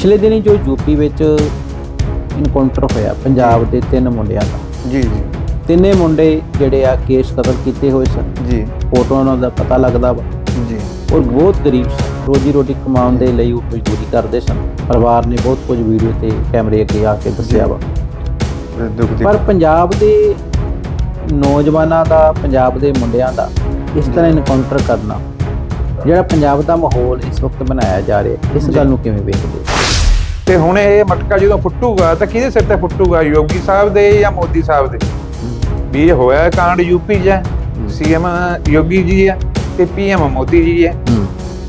ਪਿਛਲੇ ਦਿਨੀ ਜੋ ਯੂਪੀ ਵਿੱਚ ਇਨਕਾਊਂਟਰ ਹੋਇਆ ਪੰਜਾਬ ਦੇ ਤਿੰਨ ਮੁੰਡਿਆਂ ਦਾ। ਜੀ ਜੀ। ਤਿੰਨੇ ਮੁੰਡੇ ਜਿਹੜੇ ਆ ਕੇਸ ਕਤਲ ਕੀਤੇ ਹੋਏ ਸਨ। ਜੀ। ਫੋਟੋਆਂ ਨਾਲ ਦਾ ਪਤਾ ਲੱਗਦਾ ਵਾ। ਜੀ। ਔਰ ਬਹੁਤ ਗਰੀਬ ਸਨ ਰੋਜੀ ਰੋਟੀ ਕਮਾਉਣ ਦੇ ਲਈ ਉਹ ਮਜ਼ਦੂਰੀ ਕਰਦੇ ਸਨ। ਪਰਿਵਾਰ ਨੇ ਬਹੁਤ ਕੁਝ ਵੀਡੀਓ ਤੇ ਕੈਮਰੇ ਅੱਗੇ ਆ ਕੇ ਦੱਸਿਆ ਵਾ। ਪਰ ਪੰਜਾਬ ਦੇ ਨੌਜਵਾਨਾਂ ਦਾ ਪੰਜਾਬ ਦੇ ਮੁੰਡਿਆਂ ਦਾ ਇਸ ਤਰ੍ਹਾਂ ਇਨਕਾਊਂਟਰ ਕਰਨਾ ਜਿਹੜਾ ਪੰਜਾਬ ਦਾ ਮਾਹੌਲ ਇਸ ਵਕਤ ਬਣਾਇਆ ਜਾ ਰਿਹਾ ਇਸ ਗੱਲ ਨੂੰ ਕਿਵੇਂ ਵੇਖਦੇ ਹੋ? ਤੇ ਹੁਣ ਇਹ ਮਟਕਾ ਜਦੋਂ ਫੁੱਟੂਗਾ ਤਾਂ ਕਿਹਦੇ ਸਿਰ ਤੇ ਫੁੱਟੂਗਾ? ਯੋਗੀ ਸਾਹਿਬ ਦੇ ਜਾਂ ਮੋਦੀ ਸਾਹਿਬ ਦੇ? ਵੀ ਇਹ ਹੋਇਆ ਕਾਂਡ ਯੂਪੀ 'ਚ ਹੈ ਸੀਐਮ ਯੋਗੀ ਜੀ ਹੈ ਤੇ ਪੀਐਮ ਮੋਦੀ ਜੀ ਹੈ।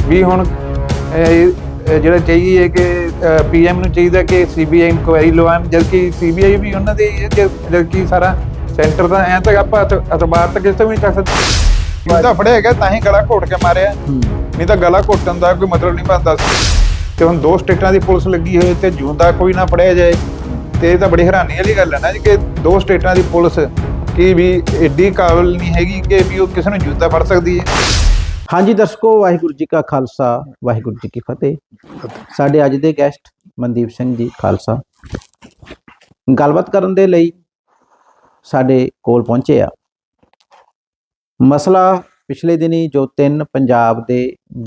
ਵੀ ਹੁਣ ਜਿਹੜਾ ਚਾਹੀਏ ਕਿ ਪੀਐਮ ਨੂੰ ਚਾਹੀਦਾ ਕਿ ਸੀਬੀਆਈ ਇਨਕੁਆਇਰੀ ਲਵਾਉਣ ਜਦਕਿ ਸੀਬੀਆਈ ਵੀ ਉਹਨਾਂ ਦੇ ਜਦਕਿ ਸਾਰਾ ਸੈਂਟਰ ਦਾ ਐ ਤਾਂ ਆਪਾਂ ਅਤ- ਅਤਬਾਰ ਤਾਂ ਕਿਸੇ ਤੋਂ ਵੀ ਨਹੀਂ ਕਰ ਸਕਦੇ। ਉਹਦਾ ਫੜਿਆ ਹੈਗਾ ਤਾਂ ਹੀ ਗਲਾ ਘੋਟ ਕੇ ਮਾਰਿਆ। ਨਹੀਂ ਤਾਂ ਗਲਾ ਘੋਟਣ ਦਾ ਕੋਈ ਮਤਲਬ ਨਹੀਂ ਬਣਦਾ ਸੀ। ਤੇ ਹੁਣ ਦੋ ਸਟੇਟਾਂ ਦੀ ਪੁਲਿਸ ਲੱਗੀ ਹੋਈ ਤੇ ਜੂੰਦਾ ਕੋਈ ਨਾ ਫੜਿਆ ਜਾਏ, ਤੇ ਇਹ ਤਾਂ ਬੜੀ ਹੈਰਾਨੀ ਵਾਲੀ ਗੱਲ ਹੈ ਨਾ ਜੀ ਕਿ ਦੋ ਸਟੇਟਾਂ ਦੀ ਪੁਲਿਸ ਕੀ ਵੀ ਏਡੀ ਕਾਬਲ ਨਹੀਂ ਹੈਗੀ ਕਿ ਵੀ ਉਹ ਕਿਸੇ ਨੂੰ ਜੂੰਦਾ ਫੜ ਸਕਦੀ ਹੈ। ਹਾਂਜੀ ਦਰਸ਼ਕੋ, ਵਾਹਿਗੁਰੂ ਜੀ ਕਾ ਖਾਲਸਾ, ਵਾਹਿਗੁਰੂ ਜੀ ਕੀ ਫਤਿਹ। ਸਾਡੇ ਅੱਜ ਦੇ ਗੈਸਟ ਮਨਦੀਪ ਸਿੰਘ ਜੀ, ਖਾਲਸਾ। ਗੱਲਬਾਤ ਕਰਨ ਦੇ ਲਈ ਸਾਡੇ ਕੋਲ ਪਹੁੰਚੇ ਆ। ਮਸਲਾ ਪਿਛਲੇ ਦਿਨੀ ਜੋ ਤਿੰਨ ਪੰਜਾਬ ਦੇ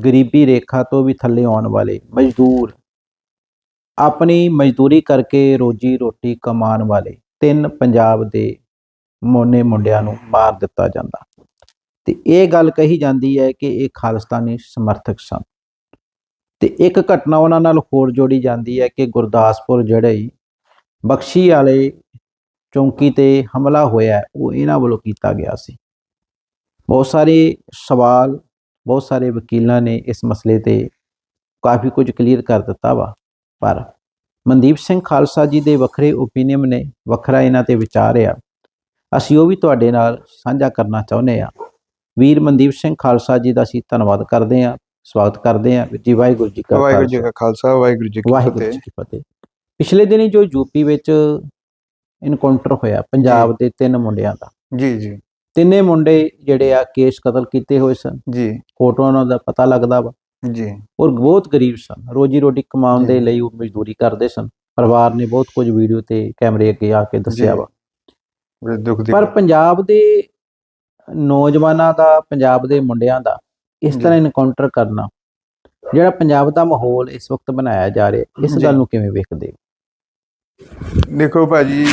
ਗਰੀਬੀ ਰੇਖਾ ਤੋਂ ਵੀ ਥੱਲੇ ਆਉਣ ਵਾਲੇ ਮਜ਼ਦੂਰ ਆਪਣੀ ਮਜ਼ਦੂਰੀ ਕਰਕੇ ਰੋਜੀ ਰੋਟੀ ਕਮਾਉਣ ਵਾਲੇ ਤਿੰਨ ਪੰਜਾਬ ਦੇ ਮੋਨੇ ਮੁੰਡਿਆਂ ਨੂੰ ਮਾਰ ਦਿੱਤਾ ਜਾਂਦਾ। ਤੇ ਇਹ ਗੱਲ ਕਹੀ ਜਾਂਦੀ ਹੈ ਕਿ ਇਹ ਖਾਲਿਸਤਾਨੀ ਸਮਰਥਕ ਸਨ ਤੇ ਇੱਕ ਘਟਨਾ ਉਹਨਾਂ ਨਾਲ ਹੋਰ ਜੋੜੀ ਜਾਂਦੀ ਹੈ ਕਿ ਗੁਰਦਾਸਪੁਰ ਜਿਹੜੇ ਬਖਸ਼ੀ ਵਾਲੇ ਚੌਂਕੀ ਤੇ ਹਮਲਾ ਹੋਇਆ, ਉਹ ਇਹਨਾਂ ਵੱਲੋਂ ਕੀਤਾ ਗਿਆ ਸੀ। ਬਹੁਤ ਸਾਰੇ ਸਵਾਲ ਬਹੁਤ ਸਾਰੇ ਵਕੀਲਾਂ ਨੇ ਇਸ ਮਸਲੇ ਤੇ ਕਾਫੀ ਕੁਝ ਕਲੀਅਰ ਕਰ ਦਿੱਤਾ ਵਾ। ਪਰ ਮਨਦੀਪ ਸਿੰਘ ਖਾਲਸਾ ਜੀ ਦੇ ਵੱਖਰੇ ਓਪੀਨੀਅਨ ਨੇ ਵੱਖਰਾ ਇਹਨਾਂ ਤੇ ਵਿਚਾਰ ਆ। ਅਸੀਂ ਉਹ ਵੀ ਤੁਹਾਡੇ ਨਾਲ ਸਾਂਝਾ ਕਰਨਾ ਚਾਹੁੰਦੇ ਆ। ਵੀਰ ਮਨਦੀਪ ਸਿੰਘ ਖਾਲਸਾ ਜੀ ਦਾ ਅਸੀਂ ਧੰਨਵਾਦ ਕਰਦੇ ਹਾਂ ਸਵਾਗਤ ਕਰਦੇ ਹਾਂ ਜੀ ਵਾਹਿਗੁਰੂ ਜੀ ਕਾ ਵਾਹਿਗੁਰੂ ਜੀ ਕਾ ਖਾਲਸਾ ਵਾਹਿਗੁਰੂ ਜੀ ਕੀ ਫਤਿਹ। ਪਿਛਲੇ ਦਿਨੀ ਜੋ ਯੂਪੀ ਵਿੱਚ ਇਨਕਾਊਂਟਰ ਹੋਇਆ ਪੰਜਾਬ ਦੇ ਤਿੰਨ ਮੁੰਡਿਆਂ ਦਾ। ਜੀ ਜੀ। ਤਿੰਨੇ ਮੁੰਡੇ ਜਿਹੜੇ ਆ ਕੇਸ ਕਤਲ ਕੀਤੇ ਹੋਏ ਸਨ ਜੀ ਫੋਟੋਆਂ ਨਾਲ ਦਾ ਪਤਾ ਲੱਗਦਾ ਵਾ ਜੀ ਔਰ ਬਹੁਤ ਗਰੀਬ ਸਨ ਰੋਜੀ ਰੋਟੀ ਕਮਾਉਣ ਦੇ। ਲਈ ਉਹ ਮਜ਼ਦੂਰੀ ਕਰਦੇ ਸਨ ਪਰਿਵਾਰ ਨੇ ਬਹੁਤ ਕੁਝ ਵੀਡੀਓ ਤੇ ਕੈਮਰੇ ਅੱਗੇ ਆ ਕੇ ਦੱਸਿਆ। ਵਾ ਬੜੇ ਦੁੱਖ ਦੀ ਪਰ ਪੰਜਾਬ ਦੇ ਨੌਜਵਾਨਾਂ ਦਾ ਪੰਜਾਬ ਦੇ ਮੁੰਡਿਆਂ ਦਾ ਇਸ। ਤਰ੍ਹਾਂ ਇਨਕਾਊਂਟਰ ਕਰਨਾ ਜਿਹੜਾ ਪੰਜਾਬ ਦਾ ਮਾਹੌਲ ਇਸ ਵਕਤ ਬਣਾਇਆ ਜਾ ਰਿਹਾ ਇਸ। ਗੱਲ ਨੂੰ ਕਿਵੇਂ ਵੇਖਦੇ ਹੋ? ਦੇਖੋ ਭਾਜੀ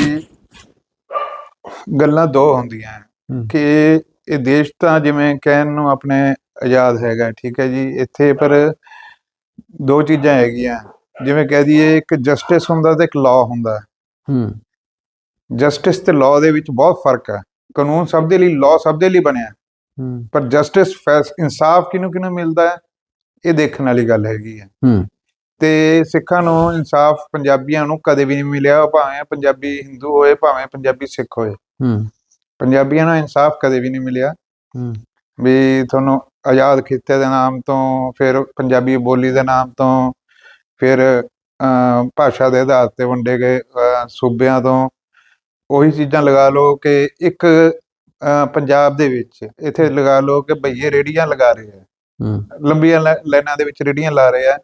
ਗੱਲਾਂ ਦੋ ਹੁੰਦੀਆਂ। ਕਿ ਇਹ ਦੇਸ਼ ਤਾਂ ਜਿਵੇਂ ਕਹਿਣ ਨੂੰ ਆਪਣੇ ਆਜ਼ਾਦ ਹੈਗਾ ਠੀਕ ਹੈ ਜੀ? ਇੱਥੇ ਪਰ ਦੋ ਚੀਜ਼ਾਂ ਹੈਗੀਆਂ। ਜਿਵੇਂ ਕਹਿ ਦਈਏ ਇੱਕ ਜਸਟਿਸ ਹੁੰਦਾ ਤੇ ਇੱਕ ਲਾਅ ਹੁੰਦਾ। ਹੂੰ। ਜਸਟਿਸ ਤੇ ਲਾਅ ਦੇ ਵਿੱਚ ਬਹੁਤ ਫ਼ਰਕ ਹੈ। ਕਾਨੂੰਨ ਸਭ ਦੇ ਲਈ ਲਾਅ ਸਭ ਦੇ ਲਈ ਬਣਿਆ। ਹੂੰ। ਪਰ ਜਸਟਿਸ ਫੈਸ ਇਨਸਾਫ ਕਿਹਨੂੰ ਕਿਹਨੂੰ ਮਿਲਦਾ ਹੈ? ਇਹ ਦੇਖਣ ਵਾਲੀ ਗੱਲ ਹੈਗੀ ਹੈ। ਹੂੰ। ਤੇ ਸਿੱਖਾਂ ਨੂੰ ਇਨਸਾਫ ਪੰਜਾਬੀਆਂ ਨੂੰ ਕਦੇ ਵੀ ਨਹੀਂ ਮਿਲਿਆ ਭਾਵੇਂ ਪੰਜਾਬੀ ਹਿੰਦੂ ਹੋਏ ਭਾਵੇਂ ਪੰਜਾਬੀ ਸਿੱਖ ਹੋਏ। ਹੂੰ। ਪੰਜਾਬੀਆਂ ਨੂੰ ਇਨਸਾਫ ਕਦੇ ਵੀ ਨਹੀਂ ਮਿਲਿਆ। ਹੂੰ। ਵੀ ਤੁਹਾਨੂੰ ਆਜ਼ਾਦ ਖਿੱਤੇ ਦੇ ਨਾਮ ਤੋਂ ਫਿਰ ਪੰਜਾਬੀ ਬੋਲੀ ਦੇ ਨਾਮ ਤੋਂ ਫਿਰ ਭਾਸ਼ਾ ਦੇ ਆਧਾਰ ਤੇ ਵੰਡੇ ਗਏ ਸੂਬਿਆਂ ਤੋਂ। ਉਹੀ ਚੀਜ਼ਾਂ ਲਗਾ ਲਓ ਕਿ ਇੱਕ ਪੰਜਾਬ ਦੇ ਵਿੱਚ ਇੱਥੇ ਲਗਾ ਲਓ ਕਿ ਭਈਏ ਰੇੜੀਆਂ ਲਗਾ ਰਹੇ ਆ। ਹੂੰ। ਲੰਬੀਆਂ ਲਾਈਨਾਂ ਦੇ ਵਿੱਚ ਰੇੜੀਆਂ ਲਾ ਰਹੇ ਆ।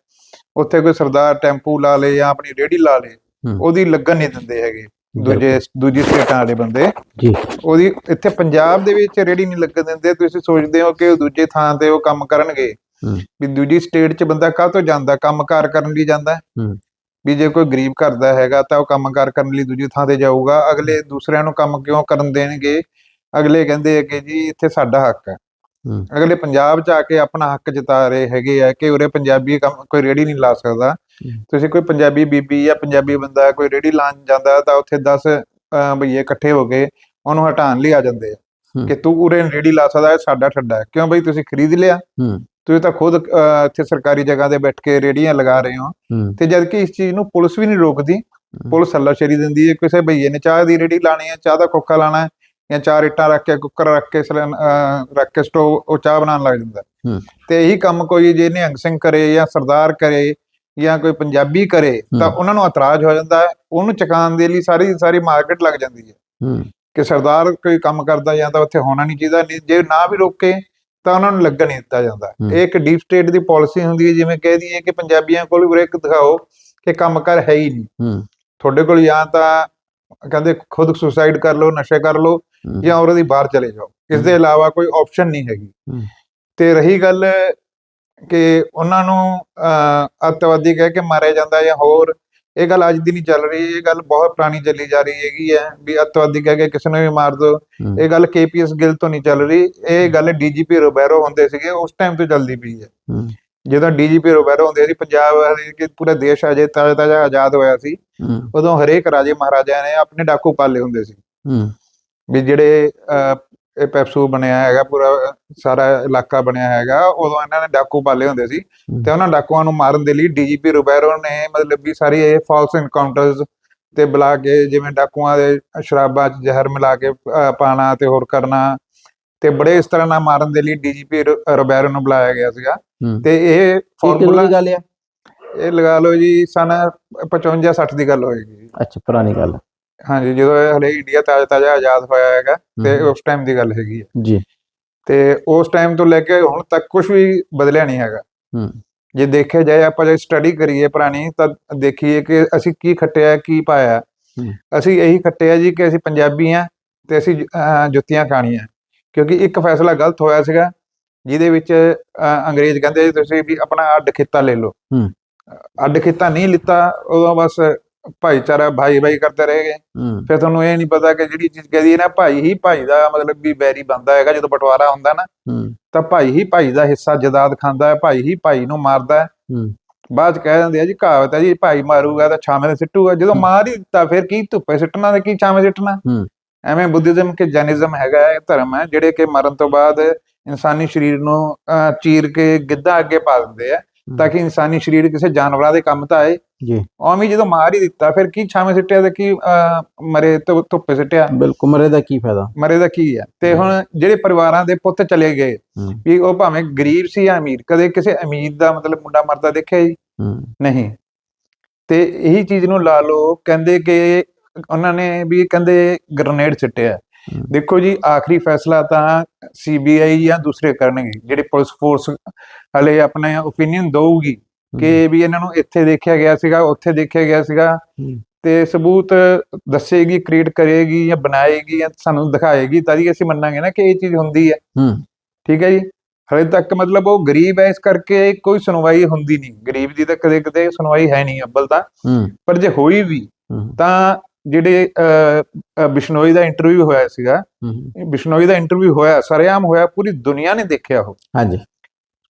ਉੱਥੇ ਕੋਈ ਸਰਦਾਰ ਟੈਂਪੂ ਲਾ ਲੇ ਜਾਂ ਆਪਣੀ ਰੇੜੀ ਲਾ ਲੇ। ਉਹਦੀ ਲੱਗਣ ਨਹੀਂ ਦਿੰਦੇ ਹੈਗੇ। ਦੂਜੇ ਦੂਜੀ ਸਟੇਟਾਂ ਵਾਲੇ ਬੰਦੇ। ਜੀ। ਉਹਦੀ ਇੱਥੇ ਪੰਜਾਬ ਦੇ ਵਿੱਚ ਰੇੜੀ ਨਹੀਂ ਲੱਗਣ ਦਿੰਦੇ। ਤੁਸੀਂ ਸੋਚਦੇ ਹੋ ਕਿ ਉਹ ਦੂਜੇ ਥਾਂ ਤੇ ਉਹ ਕੰਮ ਕਰਨਗੇ। ਵੀ ਦੂਜੀ ਸਟੇਟ 'ਚ ਬੰਦਾ ਕਾਹਤੋਂ ਜਾਂਦਾ? ਕੰਮਕਾਰ ਕਰਨ ਲਈ ਜਾਂਦਾ। ਵੀ ਜੇ ਕੋਈ ਗਰੀਬ ਘਰ ਦਾ ਹੈਗਾ ਤਾਂ ਉਹ ਕੰਮਕਾਰ ਕਰਨ ਲਈ ਦੂਜੀ ਥਾਂ ਤੇ ਜਾਊਗਾ। ਅਗਲੇ ਦੂਸਰਿਆਂ ਨੂੰ ਕੰਮ ਕਿਉਂ ਕਰਨ ਦੇਣਗੇ? ਅਗਲੇ ਕਹਿੰਦੇ ਆ ਕਿ ਜੀ ਇੱਥੇ ਸਾਡਾ ਹੱਕ ਹੈ। ਹੂੰ। ਅਗਲੇ ਪੰਜਾਬ 'ਚ ਆ ਕੇ ਆਪਣਾ ਹੱਕ ਜਤਾ ਰਹੇ ਹੈਗੇ ਆ ਕਿ ਉਰੇ ਪੰਜਾਬੀ ਕੰਮ ਕੋਈ ਰੇੜੀ ਨਹੀਂ ਲਾ ਸਕਦਾ। ਤੁਸੀਂ ਕੋਈ ਪੰਜਾਬੀ ਬੀਬੀ ਜਾਂ ਪੰਜਾਬੀ ਬੰਦਾ ਕੋਈ ਰੇੜੀ ਲਾਣ ਜਾਂਦਾ ਤਾਂ ਉੱਥੇ 10 ਭਈਏ ਇਕੱਠੇ ਹੋ ਕੇ ਉਹਨੂੰ ਹਟਾਉਣ ਲਈ ਆ ਜਾਂਦੇ ਆ। ਕਿ ਤੂੰ ਉਰੇ ਰੇੜੀ ਲਾ ਸਕਦਾ ਹੈ ਸਾਡਾ ਠੱਡਾ ਹੈ। ਕਿਉਂ ਬਈ ਤੁਸੀਂ ਖਰੀਦ ਲਿਆ? ਤੁਸੀਂ ਤਾਂ ਖੁਦ ਇੱਥੇ ਸਰਕਾਰੀ ਜਗ੍ਹਾ ਤੇ ਬੈਠ ਕੇ ਰੇੜੀਆਂ ਲਗਾ ਰਹੇ ਹੋ। ਤੇ ਜਦ ਕਿ ਇਸ ਚੀਜ਼ ਨੂੰ ਪੁਲਿਸ ਵੀ ਨਹੀਂ ਰੋਕਦੀ ਪੁਲਿਸ ਹੱਲਾਸ਼ੇਰੀ ਦਿੰਦੀ ਹੈ ਕਿਸੇ ਭਈਏ ਨੇ ਚਾਹ ਦੀ ਰੇੜੀ ਲਾਣੀ ਹੈ ਚਾਹ ਦਾ ਖੋਖਾ ਲਾਣਾ ਹੈ ਜਾਂ ਚਾਰ ਇੱਟਾਂ ਰੱਖ ਕੇ ਕੁੱਕਰ ਰੱਖ ਕੇ ਰੱਖ ਕੇ ਸਟੋਵ ਉਹ ਚਾਹ ਬਣਾਉਣ ਲੱਗ ਜਾਂਦਾ। ਤੇ ਇਹੀ ਕੰਮ ਕੋਈ ਜੇ ਨਿਹੰਗ ਸਿੰਘ ਕਰੇ ਜਾਂ ਸਰਦਾਰ ਕਰੇ ਜਾਂ ਕੋਈ ਪੰਜਾਬੀ ਕਰੇ ਤਾਂ। ਉਹਨਾਂ ਨੂੰ ਇਤਰਾਜ਼ ਹੋ ਜਾਂਦਾ ਹੈ। ਉਹਨੂੰ ਚਕਾਉਣ ਦੇ ਲਈ ਸਾਰੀ ਦੀ ਸਾਰੀ ਮਾਰਕੀਟ ਲੱਗ ਜਾਂਦੀ ਹੈ। ਕਿ ਸਰਦਾਰ ਕੋਈ ਕੰਮ ਕਰਦਾ ਜਾਂ ਤਾਂ ਉੱਥੇ ਹੋਣਾ ਨਹੀਂ ਚਾਹੀਦਾ ਨਹੀਂ ਜੇ ਨਾ ਵੀ ਰੋਕੇ ਤਾਂ ਉਹਨਾਂ ਨੂੰ ਲੱਗਣ ਨਹੀਂ ਦਿੱਤਾ ਜਾਂਦਾ। ਇਹ ਇੱਕ ਡੀਪ ਸਟੇਟ ਦੀ ਪਾਲਿਸੀ ਹੁੰਦੀ ਹੈ ਜਿਵੇਂ ਕਹਿ ਦਈਏ ਕਿ ਪੰਜਾਬੀਆਂ ਕੋਲ ਵੀ ਇੱਕ ਦਿਖਾਓ ਇਹ ਕੰਮ ਕਰ ਹੈ ਹੀ ਨਹੀਂ। ਤੁਹਾਡੇ ਕੋਲ ਜਾਂ ਤਾਂ ਕਹਿੰਦੇ ਖੁਦ ਸੁਸਾਈਡ ਕਰ ਲਓ ਨਸ਼ੇ ਕਰ ਲਓ ਜਾਂ ਉਹਦੀ ਬਾਹਰ ਚਲੇ ਜਾਓ। ਇਸ ਦੇ ਇਲਾਵਾ ਕੋਈ ਆਪਸ਼ਨ ਨਹੀਂ ਹੈਗੀ। ਤੇ ਰਹੀ ਗੱਲ ਕਿ ਉਹਨਾਂ ਨੂੰ ਅੱਤਵਾਦੀ ਕਹਿ ਕੇ ਮਾਰਿਆ ਜਾਂਦਾ ਜਾਂ ਹੋਰ ਇਹ ਗੱਲ ਅੱਜ ਦੀ ਨਹੀਂ ਚੱਲ ਰਹੀ ਇਹ ਗੱਲ ਬਹੁਤ ਪੁਰਾਣੀ ਚੱਲੀ ਜਾ ਰਹੀ ਹੈਗੀ ਹੈ ਵੀ ਅੱਤਵਾਦੀ ਕਹਿ ਕੇ ਕਿਸੇ ਨੂੰ ਵੀ ਮਾਰ ਹੂੰ, ਇਹ ਗੱਲ ਕੇਪੀਐਸ ਗਿੱਲ ਤੋਂ ਨਹੀਂ ਚੱਲ ਰਹੀ ਇਹ ਗੱਲ ਡੀਜੀਪੀ ਰੋਬੈਰੋ ਹੁੰਦੇ ਸੀਗੇ ਉਸ ਟਾਈਮ ਤੋਂ ਚੱਲਦੀ ਪਈ ਹੈ। ਜਦੋਂ ਡੀਜੀਪੀ ਰੋਬੈਰੋ ਹੁੰਦੇ ਸੀ ਪੰਜਾਬ ਹਰੇਕ ਪੂਰਾ ਦੇਸ਼ ਅਜੇ ਤਾਜ਼ਾ ਤਾਜ਼ਾ ਆਜ਼ਾਦ ਹੋਇਆ ਸੀ ਉਦੋਂ ਹਰੇਕ ਰਾਜੇ ਮਹਾਰਾਜਾ ਨੇ ਆਪਣੇ ਡਾਕੂ ਪਾਲੇ ਹੁੰਦੇ ਸੀ। ਵੀ ਜਿਹੜੇ ਇਹ ਪੈਪਸੂ ਬਣਿਆ ਹੈਗਾ ਪੂਰਾ ਸਾਰਾ ਇਲਾਕਾ ਬਣਿਆ ਹੈਗਾ ਉਦੋਂ ਇਹਨਾਂ ਨੇ ਡਾਕੂ ਪਾਲੇ ਹੁੰਦੇ ਸੀ। ਤੇ ਉਹਨਾਂ ਡਾਕੂਆਂ ਨੂੰ ਮਾਰਨ ਦੇ ਲਈ ਡੀਜੀਪੀ ਰੋਬੈਰੋ ਨੇ ਮਤਲਬ ਵੀ ਸਾਰੀ ਇਹ ਫਾਲਸ ਐਨਕਾਊਂਟਰਸ ਤੇ ਬੁਲਾ ਕੇ ਜਿਵੇਂ ਡਾਕੂਆਂ ਦੇ ਸ਼ਰਾਬਾਂ 'ਚ ਜ਼ਹਿਰ ਮਿਲਾ ਕੇ ਪਾਣਾ ਤੇ ਹੋਰ ਕਰਨਾ ਤੇ ਬੜੇ ਇਸ ਤਰ੍ਹਾਂ ਨਾਲ ਮਾਰਨ ਦੇ ਲਈ ਡੀਜੀਪੀ ਰੋਬੈਰੋ ਨੂੰ ਬੁਲਾਇਆ ਗਿਆ ਸੀਗਾ। ਤੇ ਇਹ ਫਾਰਮੂਲਾ ਗੱਲ ਆ ਇਹ ਲਗਾ ਲਓ ਜੀ ਸਨ 55 60 ਦੀ ਗੱਲ ਹੋਏਗੀ ਅੱਛਾ ਪੁਰਾਣੀ ਗੱਲ। ਹਾਂਜੀ ਜਦੋਂ ਇਹ ਹਲੇ ਇੰਡੀਆ ਤਾਜ਼ਾ ਤਾਜ਼ਾ ਆਜ਼ਾਦ ਹੋਇਆ ਹੈਗਾ ਤੇ ਉਸ ਟਾਈਮ ਦੀ ਗੱਲ ਹੈਗੀ ਹੈ ਜੀ। ਤੇ ਉਸ ਟਾਈਮ ਤੋਂ ਲੈ ਕੇ ਹੁਣ ਤੱਕ ਕੁਝ ਵੀ ਬਦਲਿਆ ਨਹੀਂ ਹੈਗਾ। ਹੂੰ ਜੇ ਦੇਖਿਆ ਜਾਏ ਆਪਾਂ ਜੇ ਸਟੱਡੀ ਕਰੀਏ ਪੁਰਾਣੀ ਤਾਂ ਦੇਖੀਏ ਕਿ ਅਸੀਂ ਕੀ ਖੱਟਿਆ ਕੀ ਪਾਇਆ। ਅਸੀਂ ਇਹੀ ਖੱਟਿਆ ਜੀ ਕਿ ਅਸੀਂ ਪੰਜਾਬੀ ਹਾਂ ਤੇ ਅਸੀਂ ਜੁੱਤੀਆਂ ਖਾਣੀਆਂ। ਕਿਉਂਕਿ ਇੱਕ ਫੈਸਲਾ ਗਲਤ ਹੋਇਆ ਸੀਗਾ ਜਿਹਦੇ ਵਿੱਚ ਅੰਗਰੇਜ਼ ਕਹਿੰਦੇ ਤੁਸੀਂ ਵੀ ਆਪਣਾ ਅੱਡ ਖਿੱਤਾ ਲੈ ਲਓ। ਹੂੰ। ਅੱਡ ਖਿੱਤਾ ਨਹੀਂ ਲਿੱਤਾ ਉਦੋਂ ਬਸ ਭਾਈਚਾਰਾ ਭਾਈ ਭਾਈ ਕਰਦੇ ਰਹੇ ਗਏ। ਹੂੰ। ਫਿਰ ਤੁਹਾਨੂੰ ਇਹ ਨਹੀਂ ਪਤਾ ਕਿ ਜਿਹੜੀ ਚੀਜ਼ ਕਹਦੀ ਹੈ ਨਾ ਭਾਈ ਹੀ ਭਾਈ ਦਾ ਮਤਲਬ ਵੀ ਬੈਰੀ ਬੰਦਾ ਹੈਗਾ ਜਦੋਂ ਬਟਵਾਰਾ ਹੁੰਦਾ ਨਾ। ਤਾਂ ਭਾਈ ਹੀ ਭਾਈ ਦਾ ਹਿੱਸਾ ਜਦਾਦ ਖਾਂਦਾ ਹੈ ਭਾਈ ਹੀ ਭਾਈ ਨੂੰ ਮਾਰਦਾ ਹੈ। ਬਾਅਦ ਚ ਕਹਿ ਦਿੰਦੇ ਆ ਜੀ ਕਹਾਵਤ ਹੈ ਜੀ ਭਾਈ ਮਾਰੂਗਾ ਤਾਂ ਛਾਵੇਂ ਸਿੱਟੂਗਾ। ਜਦੋਂ ਮਾਰ ਹੀ ਦਿੱਤਾ ਫਿਰ ਕੀ ਧੁੱਪੇ ਸਿੱਟਣਾ ਤੇ ਕੀ ਛਾਵੇਂ ਸਿੱਟਣਾ। ਐਵੇਂ ਬੁੱਧੀਜ਼ਮ ਕਿ ਜੈਨਿਜ਼ਮ ਹੈਗਾ ਹੈ ਧਰਮ ਹੈ ਜਿਹੜੇ ਕਿ ਮਰਨ ਤੋਂ ਬਾਅਦ ਇਨਸਾਨੀ ਸਰੀਰ ਨੂੰ ਚੀਰ ਕੇ ਗਿੱਧਾ ਅੱਗੇ ਪਾ ਦਿੰਦੇ ਆ। ਤਾਂ ਕਿ ਇਨਸਾਨੀ ਸਰੀਰ ਕਿਸੇ ਜਾਨਵਰਾਂ ਦੇ ਕੰਮ ਤਾਂ ਆਏ। ਜੀ। ਉਵੇਂ ਜਦੋਂ ਮਾਰ ਹੀ ਦਿੱਤਾ ਫਿਰ ਕੀ ਛਾਵੇਂ ਸਿੱਟਿਆ ਤੇ ਕੀ ਮਰੇ ਧੁ- ਧੁੱਪੇ ਸਿੱਟਿਆ? ਬਿਲਕੁਲ ਮਰੇ ਦਾ ਕੀ ਫਾਇਦਾ? ਮਰੇ ਦਾ ਕੀ ਹੈ? ਤੇ। ਹੁਣ ਜਿਹੜੇ ਪਰਿਵਾਰਾਂ ਦੇ ਪੁੱਤ ਚਲੇ ਗਏ ਵੀ ਉਹ ਭਾਵੇਂ ਗਰੀਬ ਸੀ ਜਾਂ ਅਮੀਰ ਕਦੇ ਕਿਸੇ ਅਮੀਰ ਦਾ ਮਤਲਬ ਮੁੰਡਾ ਮਰਦਾ ਦੇਖਿਆ ਜੀ? ਨਹੀਂ। ਤੇ ਇਹੀ ਚੀਜ਼ ਨੂੰ ਲਾ ਲਓ ਕਹਿੰਦੇ ਕਿ ਉਹਨਾਂ ਨੇ ਵੀ ਕਹਿੰਦੇ ਗ੍ਰਨੇਡ ਸਿੱਟਿਆ। ਦੇਖੋ ਜੀ ਆਖਰੀ ਫੈਸਲਾ ਤਾਂ ਸੀਬੀਆਈ ਜਾਂ ਦੂਸਰੇ ਕਰਨਗੇ ਜਿਹੜੇ ਪੁਲਿਸ ਫੋਰਸ ਹਲੇ ਆਪਣਾ ਓਪੀਨੀਅਨ ਦਊਗੀ ਕਿ ਵੀ ਇਹਨਾਂ ਨੂੰ ਇੱਥੇ ਦੇਖਿਆ ਗਿਆ ਸੀਗਾ ਉੱਥੇ ਦੇਖਿਆ ਗਿਆ ਸੀਗਾ। ਤੇ ਸਬੂਤ ਦੱਸੇਗੀ ਕ੍ਰੀਏਟ ਕਰੇਗੀ ਜਾਂ ਬਣਾਏਗੀ ਜਾਂ ਸਾਨੂੰ ਦਿਖਾਏਗੀ ਤਾਂ ਹੀ ਅਸੀਂ ਮੰਨਾਂਗੇ ਨਾ ਕਿ ਇਹ ਚੀਜ਼ ਹੁੰਦੀ ਹੈ। ਠੀਕ ਹੈ ਜੀ? ਹਲੇ ਤੱਕ ਮਤਲਬ ਉਹ ਗਰੀਬ ਹੈ ਇਸ ਕਰਕੇ ਕੋਈ ਸੁਣਵਾਈ ਹੁੰਦੀ ਨਹੀਂ। ਗਰੀਬ ਦੀ ਤਾਂ ਕਦੇ ਕਦੇ ਸੁਣਵਾਈ ਹੈ ਨਹੀਂ ਅੱਬਲ ਤਾਂ। ਪਰ ਜੇ ਹੋਈ ਵੀ ਤਾਂ ਜਿਹੜੇ ਬਿਸ਼ਨੋਈ ਦਾ ਇੰਟਰਵਿਊ ਹੋਇਆ ਸੀਗਾ ਹੂੰ ਬਿਸ਼ਨੋਈ ਦਾ ਇੰਟਰਵਿਊ ਹੋਇਆ ਸਰੇਆਮ ਹੋਇਆ ਪੂਰੀ ਦੁਨੀਆ ਨੇ ਦੇਖਿਆ ਉਹ। ਹਾਂਜੀ।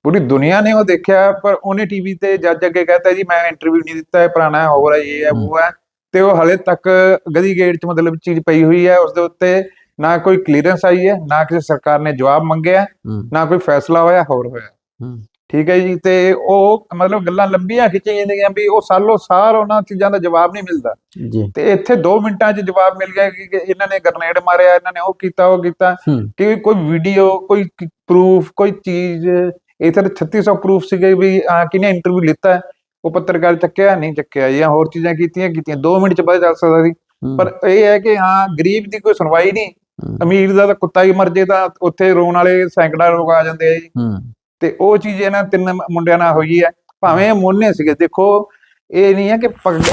ਪੂਰੀ ਦੁਨੀਆ ਨੇ ਉਹ ਦੇਖਿਆ ਪਰ ਉਹਨੇ ਟੀਵੀ ਤੇ ਜੱਜ ਅੱਗੇ ਕਹਤਾ ਜੀ ਮੈਂ ਇੰਟਰਵਿਊ ਨਹੀਂ ਦਿੱਤਾ ਹੈ ਪੁਰਾਣਾ ਹੈ ਹੋ ਰਿਹਾ ਇਹ ਹੈ ਉਹ ਹੈ। ਤੇ ਉਹ ਹਲੇ ਤੱਕ ਗਦੀ ਗੇਟ 'ਚ ਮਤਲਬ ਚੀਜ਼ ਪਈ ਹੋਈ ਹੈ ਉਸ ਦੇ ਉੱਤੇ ਨਾ ਕੋਈ ਕਲੀਅਰੈਂਸ ਆਈ ਹੈ ਨਾ ਕਿਸੇ ਸਰਕਾਰ ਨੇ ਜਵਾਬ ਮੰਗਿਆ ਹੂੰ। ਨਾ ਕੋਈ ਫੈਸਲਾ ਹੋਇਆ ਹੋਰ ਹੋਇਆ। ਹੂੰ। ਠੀਕ ਹੈ ਜੀ ਤੇ ਉਹ ਮਤਲਬ ਗੱਲਾਂ ਲੰਬੀਆਂ ਖਿੱਚੀਆਂ ਜਾਂਦੀਆਂ ਵੀ ਉਹ ਸਾਲੋ ਸਾਰ ਉਹਨਾਂ ਚੀਜ਼ਾਂ ਦਾ ਜਵਾਬ ਨਹੀਂ ਮਿਲਦਾ। ਜੀ। ਤੇ ਇੱਥੇ 2 ਮਿੰਟਾਂ 'ਚ ਜਵਾਬ ਮਿਲ ਗਿਆ ਕਿ ਇਹਨਾਂ ਨੇ ਗ੍ਰਨੇਡ ਮਾਰਿਆ ਇਹਨਾਂ ਨੇ ਉਹ ਕੀਤਾ ਉਹ ਕੀਤਾ। ਕਿ ਕੋਈ ਵੀਡੀਓ ਕੋਈ ਪ੍ਰੂਫ ਕੋਈ ਚੀਜ਼ ਇਥੇ 3600 ਪ੍ਰੂਫ ਸੀਗੇ ਵੀ ਆ ਕਿਨੇ ਇੰਟਰਵਿਊ ਲਿੱਤਾ। ਉਹ ਪੱਤਰਕਾਰ ਚੱਕਿਆ ਨਹੀਂ ਚੱਕਿਆ ਜਾਂ ਹੋਰ ਚੀਜ਼ਾਂ ਕੀਤੀਆਂ ਕੀਤੀਆਂ। 2 ਮਿੰਟ 'ਚ ਪਤਾ ਚੱਲ ਸਕਦਾ ਸੀ। ਪਰ ਇਹ ਹੈ ਕਿ ਹਾਂ ਗਰੀਬ ਦੀ ਕੋਈ ਸੁਣਵਾਈ ਨਹੀਂ। ਅਮੀਰ ਦਾ ਤਾਂ ਕੁੱਤਾ ਹੀ ਮਰ ਜੇ ਤਾਂ ਉੱਥੇ ਰੋਣ ਵਾਲੇ ਸੈਂਕੜਾ ਲੋਕ ਆ ਜਾਂਦੇ ਆ ਜੀ। ਤੇ ਉਹ ਚੀਜ਼ ਇਹਨਾਂ ਤਿੰਨ ਮੁੰਡਿਆਂ ਨਾਲ ਹੋਈ ਹੈ। ਭਾਵੇਂ ਮੋਨੇ ਸੀਗੇ ਦੇਖੋ ਇਹ ਨਹੀਂ ਹੈ ਕਿ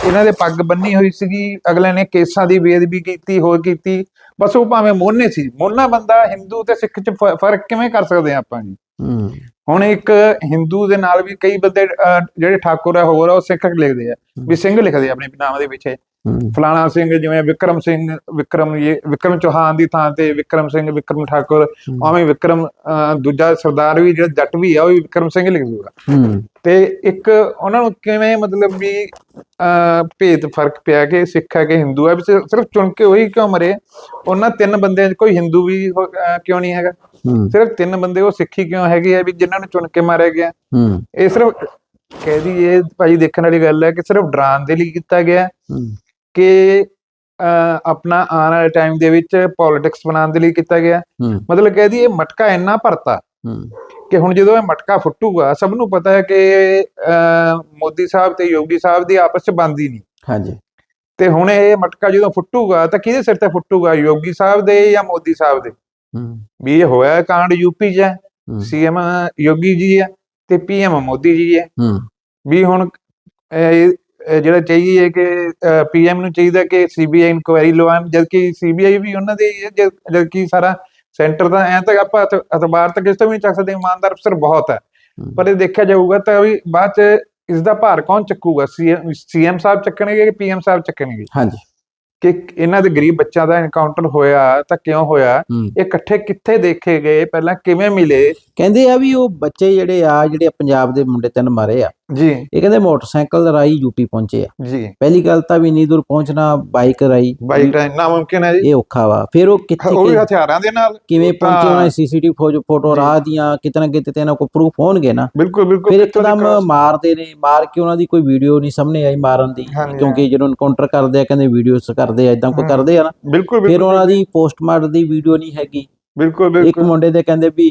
ਇਹਨਾਂ ਦੇ ਪੱਗ ਬੰਨੀ ਹੋਈ ਸੀਗੀ ਅਗਲੇ ਨੇ ਕੇਸਾਂ ਦੀ ਬੇਅਦਬੀ ਕੀਤੀ ਹੋਰ ਕੀਤੀ। ਬਸ ਉਹ ਭਾਵੇਂ ਮੋਨੇ ਸੀ। ਮੋਨਾ ਬੰਦਾ ਹਿੰਦੂ ਤੇ ਸਿੱਖ ਚ ਫ਼ਰਕ ਕਿਵੇਂ ਕਰ ਸਕਦੇ ਆ ਆਪਾਂ ਜੀ? ਹੂੰ। ਹੁਣ ਇੱਕ ਹਿੰਦੂ ਦੇ ਨਾਲ ਵੀ ਕਈ ਬੰਦੇ ਜਿਹੜੇ ਠਾਕੁਰ ਆ ਹੋਰ ਉਹ ਸਿੱਖ ਲਿਖਦੇ ਆ। ਵੀ ਸਿੰਘ ਲਿਖਦੇ ਆ ਆਪਣੇ ਨਾਮ ਦੇ ਪਿੱਛੇ। ਹੂੰ ਫਲਾਣਾ ਸਿੰਘ ਜਿਵੇਂ ਵਿਕਰਮ ਸਿੰਘ ਵਿਕਰਮ ਇਹ ਵਿਕਰਮ ਚੌਹਾਨ ਦੀ ਥਾਂ ਤੇ ਵਿਕਰਮ ਸਿੰਘ ਵਿਕਰਮ ਠਾਕੁਰ ਉਵੇਂ ਵਿਕਰਮ ਦੂਜਾ ਸਰਦਾਰ ਵੀ ਜਿਹੜਾ ਜੱਟ ਵੀ ਆ ਉਹ ਵੀ ਵਿਕਰਮ ਸਿੰਘ ਲਿਖ ਦੂਗਾ ਤੇ ਇੱਕ ਉਹਨਾਂ ਨੂੰ ਕਿਵੇਂ ਮਤਲਬ ਵੀ ਭੇਦ ਫ਼ਰਕ ਪਿਆ ਕਿ ਸਿੱਖ ਹੈ ਕਿ ਹਿੰਦੂ ਹੈ? ਸਿਰਫ ਚੁਣ ਕੇ ਉਹੀ ਕਿਉਂ ਮਰੇ? ਉਹਨਾਂ ਤਿੰਨ ਬੰਦਿਆਂ 'ਚ ਕੋਈ ਹਿੰਦੂ ਵੀ ਕਿਉਂ ਨਹੀਂ ਹੈਗਾ? ਸਿਰਫ ਤਿੰਨ ਬੰਦੇ ਉਹ ਸਿੱਖੀ ਕਿਉਂ ਹੈਗੇ ਆ ਵੀ ਜਿਨ੍ਹਾਂ ਨੂੰ ਚੁਣ ਕੇ ਮਾਰਿਆ ਗਿਆ? ਇਹ ਸਿਰਫ ਕਹਿਦੀ ਇਹ ਭਾਈ ਦੇਖਣ ਵਾਲੀ ਗੱਲ ਹੈ ਕਿ ਸਿਰਫ ਡਰਾਉਣ ਦੇ ਲਈ ਕੀਤਾ ਗਿਆ। ਕਿ ਆਪਣਾ ਆਉਣ ਵਾਲੇ ਟਾਈਮ ਦੇ ਵਿੱਚ ਪੋਲਿਟਿਕਸ ਬਣਾਉਣ ਦੇ ਲਈ ਕੀਤਾ ਗਿਆ। ਮਤਲਬ ਕਹਿਦੀ ਇਹ ਮਟਕਾ ਇੰਨਾ ਭਰਤਾ ਕਿ ਹੁਣ ਜਦੋਂ ਇਹ ਮਟਕਾ ਫੁੱਟੂਗਾ ਸਭ ਨੂੰ ਪਤਾ ਹੈ ਕਿ ਮੋਦੀ ਸਾਹਿਬ ਤੇ ਯੋਗੀ ਸਾਹਿਬ ਦੀ ਆਪਸ ਚ ਬਣਦੀ ਨਹੀਂ। ਹਾਂਜੀ। ਤੇ ਹੁਣ ਇਹ ਮਟਕਾ ਜਦੋਂ ਫੁੱਟੂਗਾ ਤਾਂ ਕਿਹਦੇ ਸਿਰ ਤੇ ਫੁੱਟੂਗਾ? ਯੋਗੀ ਸਾਹਿਬ ਦੇ ਜਾਂ ਮੋਦੀ ਸਾਹਿਬ ਦੇ? ਵੀ ਇਹ ਹੋਇਆ ਕਾਂਡ ਯੂਪੀ 'ਚ ਹੈ। ਸੀਐਮ ਯੋਗੀ ਜੀ ਹੈ ਤੇ ਪੀਐਮ ਮੋਦੀ ਜੀ ਹੈ। ਵੀ ਹੁਣ ਜਿਹੜਾ ਚਾਹੀਏ ਕਿ ਪੀਐਮ ਨੂੰ ਚਾਹੀਦਾ ਕਿ ਸੀਬੀਆਈ ਇਨਕੁਆਇਰੀ ਲਵਾਉਣ ਜਦਕਿ ਸੀਬੀਆਈ ਵੀ ਉਹਨਾਂ ਦੇ ਜਦਕਿ ਸਾਰਾ ਸੈਂਟਰ ਦਾ ਐ ਤਾਂ ਆਪਾਂ ਅਖਬਾਰ ਤਾਂ ਕਿਸ ਤੋਂ ਵੀ ਨਹੀਂ ਚੱਕ ਸਕਦੇ ਇਮਾਨਦਾਰ ਅਫਸਰ ਬਹੁਤ ਹੈ। ਪਰ ਇਹ ਦੇਖਿਆ ਜਾਊਗਾ ਤਾਂ ਵੀ ਬਾਅਦ ਚ ਇਸ ਦਾ ਭਾਰ ਕੌਣ ਚੱਕੂਗਾ? ਸੀਐਮ ਸਾਹਿਬ ਚੱਕਣਗੇ ਕਿ ਪੀਐਮ ਸਾਹਿਬ ਚੱਕਣਗੇ? ਹਾਂਜੀ। ਕਿ ਇਹਨਾਂ ਦੇ ਗਰੀਬ ਬੱਚਿਆਂ ਦਾ ਐਨਕਾਊਂਟਰ ਹੋਇਆ ਤਾਂ ਕਿਉਂ ਹੋਇਆ। ਇਹ ਇਕੱਠੇ ਕਿੱਥੇ ਦੇਖੇ ਗਏ? ਪਹਿਲਾਂ ਕਿਵੇਂ ਮਿਲੇ? ਕਹਿੰਦੇ ਆ ਵੀ ਉਹ ਬੱਚੇ ਜਿਹੜੇ ਆ ਜਿਹੜੇ ਪੰਜਾਬ ਦੇ ਮੁੰਡੇ ਤਿੰਨ ਮਾਰੇ ਆ ਜੀ। ਇਹ ਕਹਿੰਦੇ ਮੋਟਰਸਾਈਕਲ ਰਾਈ ਯੂਪੀ ਪਹੁੰਚੇ ਆ। ਜੀ। ਪਹਿਲੀ ਗੱਲ ਤਾਂ ਵੀ ਇੰਨੀ ਦੂਰ ਪਹੁੰਚਣਾ ਬਾਈਕ ਰਾਈ ਬਾਈਕ ਦਾ ਇੰਨਾ ਮੁਮਕਿਨ ਹੈ ਜੀ। ਇਹ ਔਖਾ ਵਾ। ਫਿਰ ਉਹ ਕਿੱਥੇ ਉਹ ਵੀ ਕਿ- ਹਥਿਆਰਾਂ ਦੇ ਨਾਲ। ਕਿਵੇਂ ਪਹੁੰਚੇ ਉਹਨਾਂ ਸੀਸੀਟੀਵੀ ਫੋਟੋ। ਰਾਹ ਦੀਆਂ ਕਿਤਨਾ ਕਿਤੇ ਤੇ ਇਹਨਾਂ ਕੋਲ ਪ੍ਰੂਫ ਹੋਣਗੇ ਨਾ। ਬਿਲਕੁਲ ਬਿਲਕੁਲ। ਫਿਰ ਇੱਕਦਮ ਮਾਰਦੇ ਨੇ ਮਾਰ ਕੇ ਉਹਨਾਂ ਦੀ ਕੋਈ ਵੀਡੀਓ ਨਹੀਂ ਸਾਹਮਣੇ ਆਈ ਮਾਰਨ ਦੀ। ਕਿਉਂਕਿ ਜਦੋਂ ਐਨਕਾਊਂਟਰ ਕਰਦੇ ਆ ਕਹਿੰਦੇ ਵੀਡੀਓਸ ਕਰਦੇ ਆ ਇਦਾਂ ਕੋਈ ਹਮ, ਕਰਦੇ ਆ ਨਾ। ਬਿਲਕੁਲ ਫਿਰ ਉਹਨਾਂ ਦੀ ਪੋਸਟਮਾਰਟਮ ਦੀ ਵੀਡੀਓ ਨਹੀਂ ਹੈਗੀ। ਬਿਲਕੁਲ ਇੱਕ ਬਿਲਕੁਲ। ਮੁੰਡੇ ਦੇ ਕਹਿੰਦੇ ਵੀ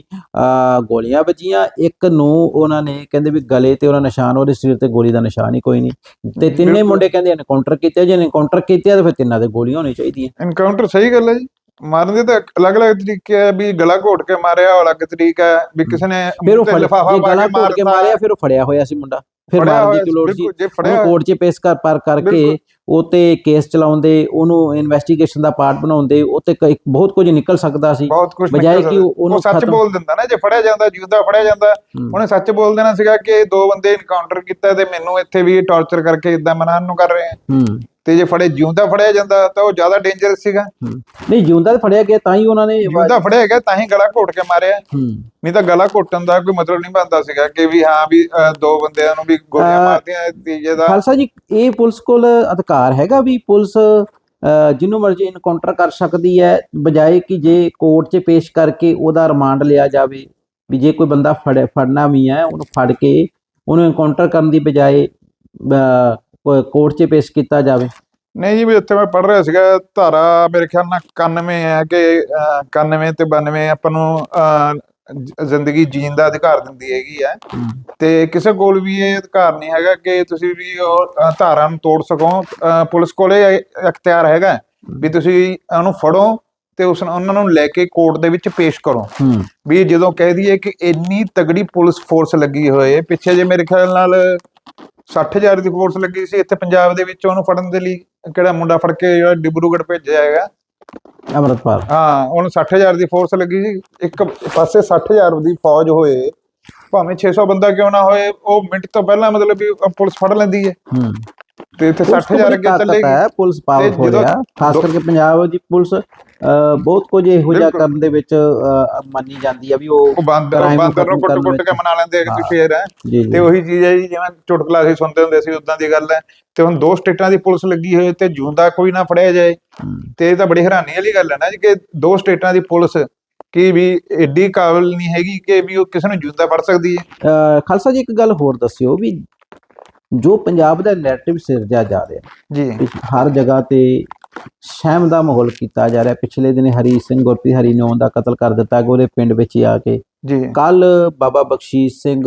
ਗੋਲੀਆਂ ਵੱਜੀਆਂ ਇੱਕ ਨੂੰ ਉਹਨਾਂ ਨੇ ਕਹਿੰਦੇ ਵੀ ਗਲੇ ਤੇ ਉਹਨਾਂ ਨਿਸ਼ਾਨ ਉਹਦੇ ਸਰੀਰ ਤੇ ਗੋਲੀ ਦਾ ਨਿਸ਼ਾਨ ਹੀ ਕੋਈ ਨਹੀਂ। ਤੇ ਤਿੰਨੇ। ਮੁੰਡੇ ਕਹਿੰਦੇ ਐਨਕਾਊਂਟਰ ਕੀਤੇ ਜੇ ਐਨਕਾਊਂਟਰ ਕੀਤੇ ਤਾਂ ਫਿਰ ਤਿੰਨਾਂ ਦੇ ਗੋਲੀਆਂ ਹੋਣੀ ਚਾਹੀਦੀਆਂ। ਐਨਕਾਊਂਟਰ ਸਹੀ ਗੱਲ ਹੈ ਜੀ। ਮਾਰਨ ਦੇ ਤਾਂ ਅਲੱਗ-ਅਲੱਗ ਤਰੀਕੇ ਆ ਵੀ ਗਲਾ ਘੋਟ ਕੇ ਮਾਰਿਆ ਅਲੱਗ ਤਰੀਕਾ ਹੈ ਵੀ ਕਿਸੇ ਨੇ ਫਿਰ ਉਹ ਲਿਫਾਫਾ ਪਾ ਕੇ ਮਾਰਿਆ ਫਿਰ ਉਹ ਫੜਿਆ ਹੋਇਆ ਸੀ ਮੁੰਡਾ। ਫਿਰ ਮਾਰਨ ਦੀ ਲੋੜ ਸੀ। ਉਹਨੂੰ ਕੋਰਟ 'ਚ ਪੇਸ਼ ਕਰ ਪਰ ਕਰਕੇ। ਉਹ ਤੇ ਕੇਸ ਚਲਾਉਂਦੇ ਉਹਨੂੰ ਇਨਵੈਸਟੀਗੇਸ਼ਨ ਦਾ ਪਾਰਟ ਬਣਾਉਂਦੇ ਉਹ ਤੇ ਬਹੁਤ ਕੁਝ ਨਿਕਲ ਸਕਦਾ ਸੀ। ਬਜਾਏ ਕਿ ਉਹ- ਉਹਨੂੰ ਉਹ ਸੱਚ ਬੋਲ ਦਿੰਦਾ ਨਾ ਜੇ ਫੜਿਆ ਜਾਂਦਾ ਜਿਉਂਦਾ ਫੜਿਆ ਜਾਂਦਾ। ਉਹਨੇ ਸੱਚ ਬੋਲ ਦੇਣਾ ਸੀਗਾ ਕਿ ਦੋ ਬੰਦੇ ਇਨਕਾਊਂਟਰ ਕੀਤਾ ਤੇ ਮੈਨੂੰ ਇੱਥੇ ਵੀ ਟਾਰਚਰ ਕਰਕੇ ਇਦਾਂ ਮਨਾਨ ਨੂੰ ਕਰ ਰਹੇ ਆ। ਤੇ ਜੇ ਫੜੇ ਜਿਉਂਦਾ ਫੜਿਆ ਜਾਂਦਾ ਤਾਂ ਉਹ ਜ਼ਿਆਦਾ ਡੇਂਜਰਸ ਸੀਗਾ। ਨਹੀਂ ਜਿਉਂਦਾ ਫੜਿਆ ਗਿਆ ਤਾਂ ਹੀ ਉਹਨਾਂ ਨੇ ਜਿਉਂਦਾ ਫੜਿਆ ਗਿਆ ਤਾਂ ਹੀ ਗਲਾ ਘੋਟ ਕੇ ਮਾਰਿਆ। ਨਹੀਂ ਤਾਂ ਗਲਾ ਘੋਟਣ ਦਾ ਕੋਈ ਮਤਲਬ ਨਹੀਂ ਬਣਦਾ ਸੀਗਾ ਕਿ ਵੀ ਹਾਂ ਵੀ ਦੋ ਬੰਦਿਆਂ ਨੂੰ ਵੀ ਗੋਲੀਆਂ ਮਾਰਦੀਆਂ ਤੀਜੇ ਦਾ। ਖਾਲਸਾ ਜੀ ਇਹ ਪੁਲਿਸ ਕੋਲ ਅਧਿਕਾਰ ਹੈਗਾ ਵੀ ਪੁਲਿਸ ਜਿਹਨੂੰ ਮਰਜ਼ੀ ਇਨਕਾਊਂਟਰ ਕਰ ਸਕਦੀ ਹੈ ਬਜਾਏ ਕਿ ਜੇ ਕੋਰਟ 'ਚ ਪੇਸ਼ ਕਰਕੇ ਉਹਦਾ ਰਿਮਾਂਡ ਲਿਆ ਜਾਵੇ ਵੀ ਜੇ ਕੋਈ ਬੰਦਾ ਫੜ ਫੜਨਾ ਵੀ ਹੈ ਉਹਨੂੰ ਫੜ ਕੇ ਉਹਨੂੰ ਇਨਕਾਊਂਟਰ ਕਰਨ ਦੀ ਬਜਾਏ ਕੋਰਟ 'ਚ ਪੇਸ਼ ਕੀਤਾ ਜਾਵੇ? ਨਹੀਂ ਜੀ ਵੀ ਉੱਥੇ ਮੈਂ ਪੜ ਰਿਹਾ ਸੀਗਾ ਧਾਰਾ ਮੇਰੇ ਖਿਆਲ ਨਾਲ 91 ਹੈ ਕਿ ਅਹ, 91 ਤੇ 92 ਆਪਾਂ ਨੂੰ ਜ਼ਿੰਦਗੀ ਜੀਣ ਦਾ ਅਧਿਕਾਰ ਦਿੰਦੀ ਹੈਗੀ ਹੈ। ਤੇ ਕਿਸੇ ਕੋਲ ਵੀ ਇਹ ਅਧਿਕਾਰ ਨਹੀਂ ਹੈਗਾ ਕਿ ਤੁਸੀਂ ਵੀ ਉਹ ਧਾਰਾ ਨੂੰ ਤੋੜ ਸਕੋ। ਪੁਲਿਸ ਕੋਲੇ ਇਹ ਅਖਤਿਆਰ ਹੈਗਾ ਵੀ ਤੁਸੀਂ ਉਹਨੂੰ ਫੜੋ ਤੇ ਉਸ ਨੂੰ ਉਹਨਾਂ ਨੂੰ ਲੈ ਕੇ ਕੋਰਟ ਦੇ ਵਿੱਚ ਪੇਸ਼ ਕਰੋ। ਵੀ ਜਦੋਂ ਕਹਿ ਦਈਏ ਕਿ ਇੰਨੀ ਤਗੜੀ ਪੁਲਿਸ ਫੋਰਸ ਲੱਗੀ ਹੋਏ ਪਿੱਛੇ ਜੇ ਮੇਰੇ ਖਿਆਲ ਨਾਲ 60000 ਦੀ ਫੋਰਸ ਲੱਗੀ ਸੀ ਇੱਥੇ ਪੰਜਾਬ ਦੇ ਵਿੱਚ ਉਹਨੂੰ ਫੜਨ ਦੇ ਲਈ ਕਿਹੜਾ ਮੁੰਡਾ ਫੜ ਕੇ ਜਿਹੜਾ ਡਿਬਰੂਗੜ੍ਹ ਭੇਜਿਆ ਹੈਗਾ। ਅਮਰਤਪਾਲ। ਹਾਂ ਉਹਨੂੰ 60000 ਦੀ ਫੋਰਸ ਲੱਗੀ ਸੀ ਇੱਕ ਪਾਸੇ 60000 ਦੀ ਫੌਜ ਹੋਏ ਭਾਵੇਂ 600 ਬੰਦਾ ਕਿਉਂ ਨਾ ਹੋਏ ਉਹ ਮਿੰਟ ਤੋਂ ਪਹਿਲਾਂ ਮਤਲਬ ਵੀ ਪੁਲਿਸ ਫੜ ਲੈਂਦੀ ਹੈ। ਹੂੰ। ਤੇ ਇੱਥੇ ਪੁਲਿਸ ਕੋਲ 60000 ਬੜੀ ਅੱਗੇ ਚੱਲੇਗੀ ਹੈ ਪੁਲਿਸ ਪਾਵਰਫੁਲ ਆ ਖਾਸ ਕਰਕੇ ਪੰਜਾਬ ਦੀ ਪੁਲਿਸ ਬਹੁਤ ਕੁਝ ਇਹੋ ਜਿਹਾ। ਕਰਨ ਦੇ ਵਿੱਚ ਮੰਨੀ ਜਾਂਦੀ ਆ ਵੀ ਉਹ ਬਾਂਦਰ ਬਾਂਦਰ ਨੂੰ ਕਰਨ ਕੁੱਟ-ਕੁੱਟ ਕੇ। ਮਨਾ ਲੈਂਦੇ। ਕਿ ਫੇਰ ਹੈ ਤੇ ਉਹੀ ਚੀਜ਼ ਹੈ ਜੀ ਜਿਵੇਂ ਚੁਟਕਲਾ ਅਸੀਂ ਸੁਣਦੇ ਹੁੰਦੇ ਸੀ ਉਦਾਂ ਦੀ ਗੱਲ ਹੈ ਤੇ ਹੁਣ ਦੋ ਸਟੇਟਾਂ ਦੀ ਪੁਲਿਸ ਲੱਗੀ ਹੋਈ ਤੇ ਜੂੰਦਾ ਕੋਈ ਨਾ ਫੜਿਆ ਜਾਏ। ਤੇ ਇਹ ਤਾਂ ਬੜੀ ਹੈਰਾਨੀ ਵਾਲੀ ਗੱਲ ਹੈ ਨਾ ਜੀ ਕਿ ਦੋ ਸਟੇਟਾਂ ਦੀ ਪੁਲਿਸ ਕੀ ਵੀ ਐਡੀ ਕਾਬਲ ਨਹੀਂ ਹੈਗੀ ਕਿ ਵੀ ਉਹ ਕਿਸੇ ਨੂੰ ਜੂੰਦਾ ਫੜ ਸਕਦੀ ਹੈ ਖਾਲਸਾ ਜੀ ਇੱਕ ਗੱਲ ਹੋਰ ਦੱਸਿਓ ਵੀ ਜੋ ਪੰਜਾਬ ਦਾ ਨੈਰੇਟਿਵ ਸਿਰਜਿਆ ਜਾ ਰਿਹਾ ਜੀ। ਹਰ ਜਗ੍ਹਾ ਤੇ ਸਹਿਮ ਦਾ ਮਾਹੌਲ ਕੀਤਾ ਜਾ ਰਿਹਾ ਪਿਛਲੇ ਦਿਨ ਹਰੀ ਸਿੰਘ ਗੁਰਪ੍ਰੀਤ ਹਰੀ ਨੌਂ ਦਾ ਕਤਲ ਕਰ ਦਿੱਤਾ ਉਹਦੇ ਪਿੰਡ ਵਿੱਚ ਆ ਕੇ। ਜੀ। ਕੱਲ ਬਾਬਾ ਬਖਸ਼ੀਸ਼ ਸਿੰਘ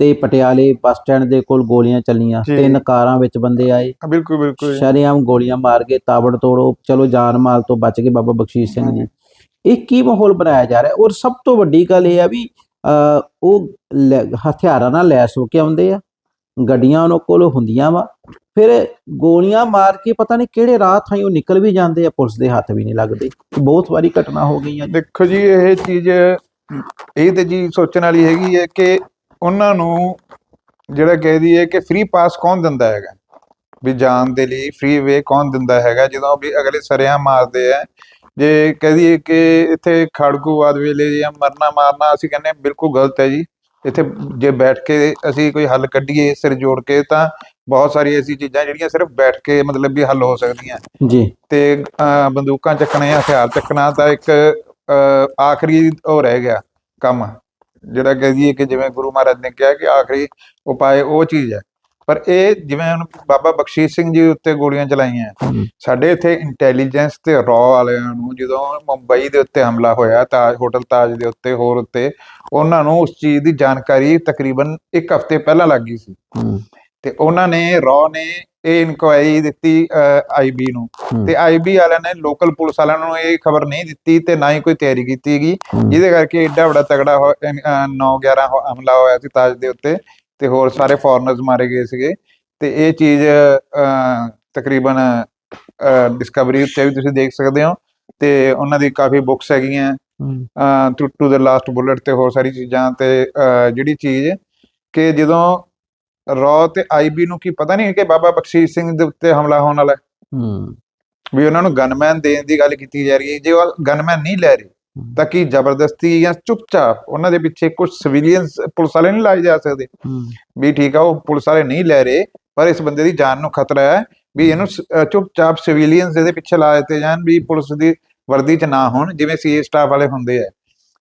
ਤੇ ਪਟਿਆਲੇ ਬੱਸ ਸਟੈਂਡ ਦੇ ਕੋਲ ਗੋਲੀਆਂ ਚੱਲੀਆਂ। ਤਿੰਨ ਕਾਰਾਂ ਵਿੱਚ ਬੰਦੇ ਆਏ। ਬਿਲਕੁਲ ਬਿਲਕੁਲ। ਸ਼ਰੇਆਮ ਗੋਲੀਆਂ ਮਾਰ ਕੇ ਤਾਬੜ ਤੋੜੋ ਚਲੋ ਜਾਨ ਮਾਲ ਤੋਂ ਬਚ ਗਏ ਬਾਬਾ ਬਖਸ਼ੀਸ਼ ਸਿੰਘ ਜੀ ਇਹ ਕੀ ਮਾਹੌਲ ਬਣਾਇਆ ਜਾ ਰਿਹਾ ਔਰ ਸਭ ਤੋਂ ਵੱਡੀ ਗੱਲ ਇਹ ਆ ਵੀ ਉਹ ਹਥਿਆਰਾਂ ਨਾਲ ਲੈਸ ਹੋ ਕੇ ਆਉਂਦੇ ਆ। ਗੱਡੀਆਂ ਉਹਨਾਂ ਕੋਲ ਹੁੰਦੀਆਂ ਵਾ। ਫਿਰ ਗੋਲੀਆਂ ਮਾਰ ਕੇ ਪਤਾ ਨਹੀਂ ਕਿਹੜੇ ਰਾਹ ਥਾਈ ਉਹ ਨਿਕਲ ਵੀ ਜਾਂਦੇ ਆ, ਪੁਲਿਸ ਦੇ ਹੱਥ ਵੀ ਨਹੀਂ ਲੱਗਦੇ। ਬਹੁਤ ਵਾਰੀ ਘਟਨਾ ਹੋ ਗਈਆਂ ਦੇਖੋ ਜੀ, ਇਹ ਚੀਜ਼, ਇਹ ਤੇ ਜੀ ਸੋਚਣ ਵਾਲੀ ਹੈਗੀ ਹੈ ਕਿ ਉਹਨਾਂ ਨੂੰ ਜਿਹੜਾ ਕਹਿ ਦਈਏ ਕਿ ਫ੍ਰੀ ਪਾਸ ਕੌਣ ਦਿੰਦਾ ਹੈਗਾ? ਵੀ ਜਾਣ ਦੇ ਲਈ ਫ੍ਰੀ ਵੇ ਕੌਣ ਦਿੰਦਾ ਹੈਗਾ? ਜਦੋਂ ਵੀ ਅਗਲੇ ਸਰਿਆਂ ਮਾਰਦੇ ਆ, ਜੇ ਕਹਿ ਦਈਏ ਕਿ ਇੱਥੇ ਖੜਕੂਵਾਦ ਵੇਲੇ ਜਾਂ ਮਰਨਾ ਮਾਰਨਾ ਅਸੀਂ ਕਹਿੰਦੇ ਹਾਂ, ਬਿਲਕੁਲ ਗਲਤ ਹੈ ਜੀ। ਇੱਥੇ ਜੇ ਬੈਠ ਕੇ ਅਸੀਂ ਕੋਈ ਹੱਲ ਕੱਢੀਏ ਸਿਰ ਜੋੜ ਕੇ ਤਾਂ ਬਹੁਤ ਸਾਰੀ ਐਸੀ ਚੀਜ਼ਾਂ ਜਿਹੜੀਆਂ ਸਿਰਫ ਬੈਠ ਕੇ ਮਤਲਬ ਵੀ ਹੱਲ ਹੋ ਸਕਦੀਆਂ। ਜੀ। ਤੇ ਅਹ, ਬੰਦੂਕਾਂ ਚੱਕਣੇ ਹਥਿਆਰ ਚੱਕਣਾ ਤਾਂ ਇੱਕ ਅਹ, ਆਖਰੀ ਉਹ ਰਹਿ ਗਿਆ ਕੰਮ। ਜਿਹੜਾ ਕਹਿ ਦਈਏ ਕਿ ਜਿਵੇਂ ਗੁਰੂ ਮਹਾਰਾਜ ਨੇ ਕਿਹਾ ਕਿ ਆਖਰੀ ਉਪਾਏ ਉਹ ਚੀਜ਼ ਹੈ। ਪਰ ਇਹ ਜਿਵੇਂ ਹੁਣ ਬਾਬਾ ਬਖਸ਼ੀਸ਼ ਸਿੰਘ ਜੀ ਉੱਤੇ ਗੋਲੀਆਂ ਚਲਾਈਆਂ ਸਾਡੇ ਇੱਥੇ ਇੰਟੈਲੀਜੈਂਸ ਤੇ ਰॉ ਵਾਲਿਆਂ ਨੂੰ ਜਦੋਂ ਮੁੰਬਈ ਦੇ ਉੱਤੇ ਹਮਲਾ ਹੋਇਆ ਤਾਜ ਹੋਟਲ ਤਾਜ ਦੇ ਉੱਤੇ ਹੋਰ ਉੱਤੇ ਉਹਨਾਂ ਨੂੰ ਉਸ ਚੀਜ਼ ਦੀ ਜਾਣਕਾਰੀ ਤਕਰੀਬਨ ਇੱਕ ਹਫ਼ਤੇ ਪਹਿਲਾਂ ਲੱਗ ਗਈ ਸੀ। ਤੇ ਉਹਨਾਂ ਨੇ ਰॉ ਨੇ ਇਹ ਇਨਕੁਆਇਰੀ ਦਿੱਤੀ ਆਈਬੀ ਨੂੰ। ਤੇ ਆਈਬੀ ਵਾਲਿਆਂ ਨੇ ਲੋਕਲ ਪੁਲਿਸ ਵਾਲਿਆਂ ਨੂੰ ਇਹ ਖਬਰ ਨਹੀਂ ਦਿੱਤੀ ਤੇ ਨਾ ਹੀ ਕੋਈ ਤਿਆਰੀ ਕੀਤੀ ਹਮ, ਜਿਹਦੇ ਕਰਕੇ ਏਡਾ ਵੱਡਾ ਤਗੜਾ 9 11 ਹਮਲਾ ਹੋਇਆ ਸੀ ਤਾਜ ਦੇ ਉੱਤੇ। ਤੇ ਹੋਰ ਸਾਰੇ ਫੋਰਨਰਸ ਮਾਰੇ ਗਏ ਸੀਗੇ। ਤੇ ਇਹ ਚੀਜ਼ ਤਕਰੀਬਨ ਡਿਸਕਵਰੀ ਉੱਤੇ ਵੀ ਤੁਸੀਂ ਦੇਖ ਸਕਦੇ ਹੋ। ਤੇ ਉਹਨਾਂ ਦੀ ਕਾਫੀ ਬੁੱਕਸ ਹੈਗੀਆਂ। To to the last bullet ਤੇ ਹੋਰ ਸਾਰੀ ਚੀਜ਼ਾਂ ਤੇ ਜਿਹੜੀ ਚੀਜ਼ ਕਿ ਜਦੋਂ ਰॉ ਤੇ ਆਈਬੀ ਨੂੰ ਕੀ ਪਤਾ ਨਹੀਂ ਕਿ ਬਾਬਾ ਬਖਸ਼ੀਸ਼ ਸਿੰਘ ਦੇ ਉੱਤੇ ਹਮਲਾ ਹੋਣ ਵਾਲਾ ਹੂੰ। ਵੀ ਉਹਨਾਂ ਨੂੰ ਗਨਮੈਨ ਦੇਣ ਦੀ ਗੱਲ ਕੀਤੀ ਜਾ ਰਹੀ ਹੈ। ਜੇ ਉਹ ਗਨਮੈਨ ਨਹੀਂ ਲੈ ਰਹੇ ਤਾਂ ਕੀ ਜ਼ਬਰਦਸਤੀ ਜਾਂ ਚੁੱਪਚਾਪ ਉਹਨਾਂ ਦੇ ਪਿੱਛੇ ਕੁਝ ਸਿਵਿਲੀਅਨਸ ਪੁਲਿਸ ਵਾਲੇ ਨਹੀਂ ਲਾਏ ਜਾ ਸਕਦੇ? ਵੀ ਠੀਕ ਆ ਉਹ ਪੁਲਿਸ ਵਾਲੇ ਨਹੀਂ ਲੈ ਰਹੇ ਪਰ ਇਸ ਬੰਦੇ ਦੀ ਜਾਨ ਨੂੰ ਖਤਰਾ ਹੈ ਵੀ ਇਹਨੂੰ ਚੁੱਪਚਾਪ ਸਿਵਿਲੀਅਨਸ ਇਹਦੇ ਪਿੱਛੇ ਲਾ ਦਿੱਤੇ ਜਾਣ ਵੀ ਪੁਲਿਸ ਦੀ ਵਰਦੀ 'ਚ ਨਾ ਹੋਣ ਜਿਵੇਂ ਸੀ ਸਟਾਫ ਵਾਲੇ ਹੁੰਦੇ ਆ।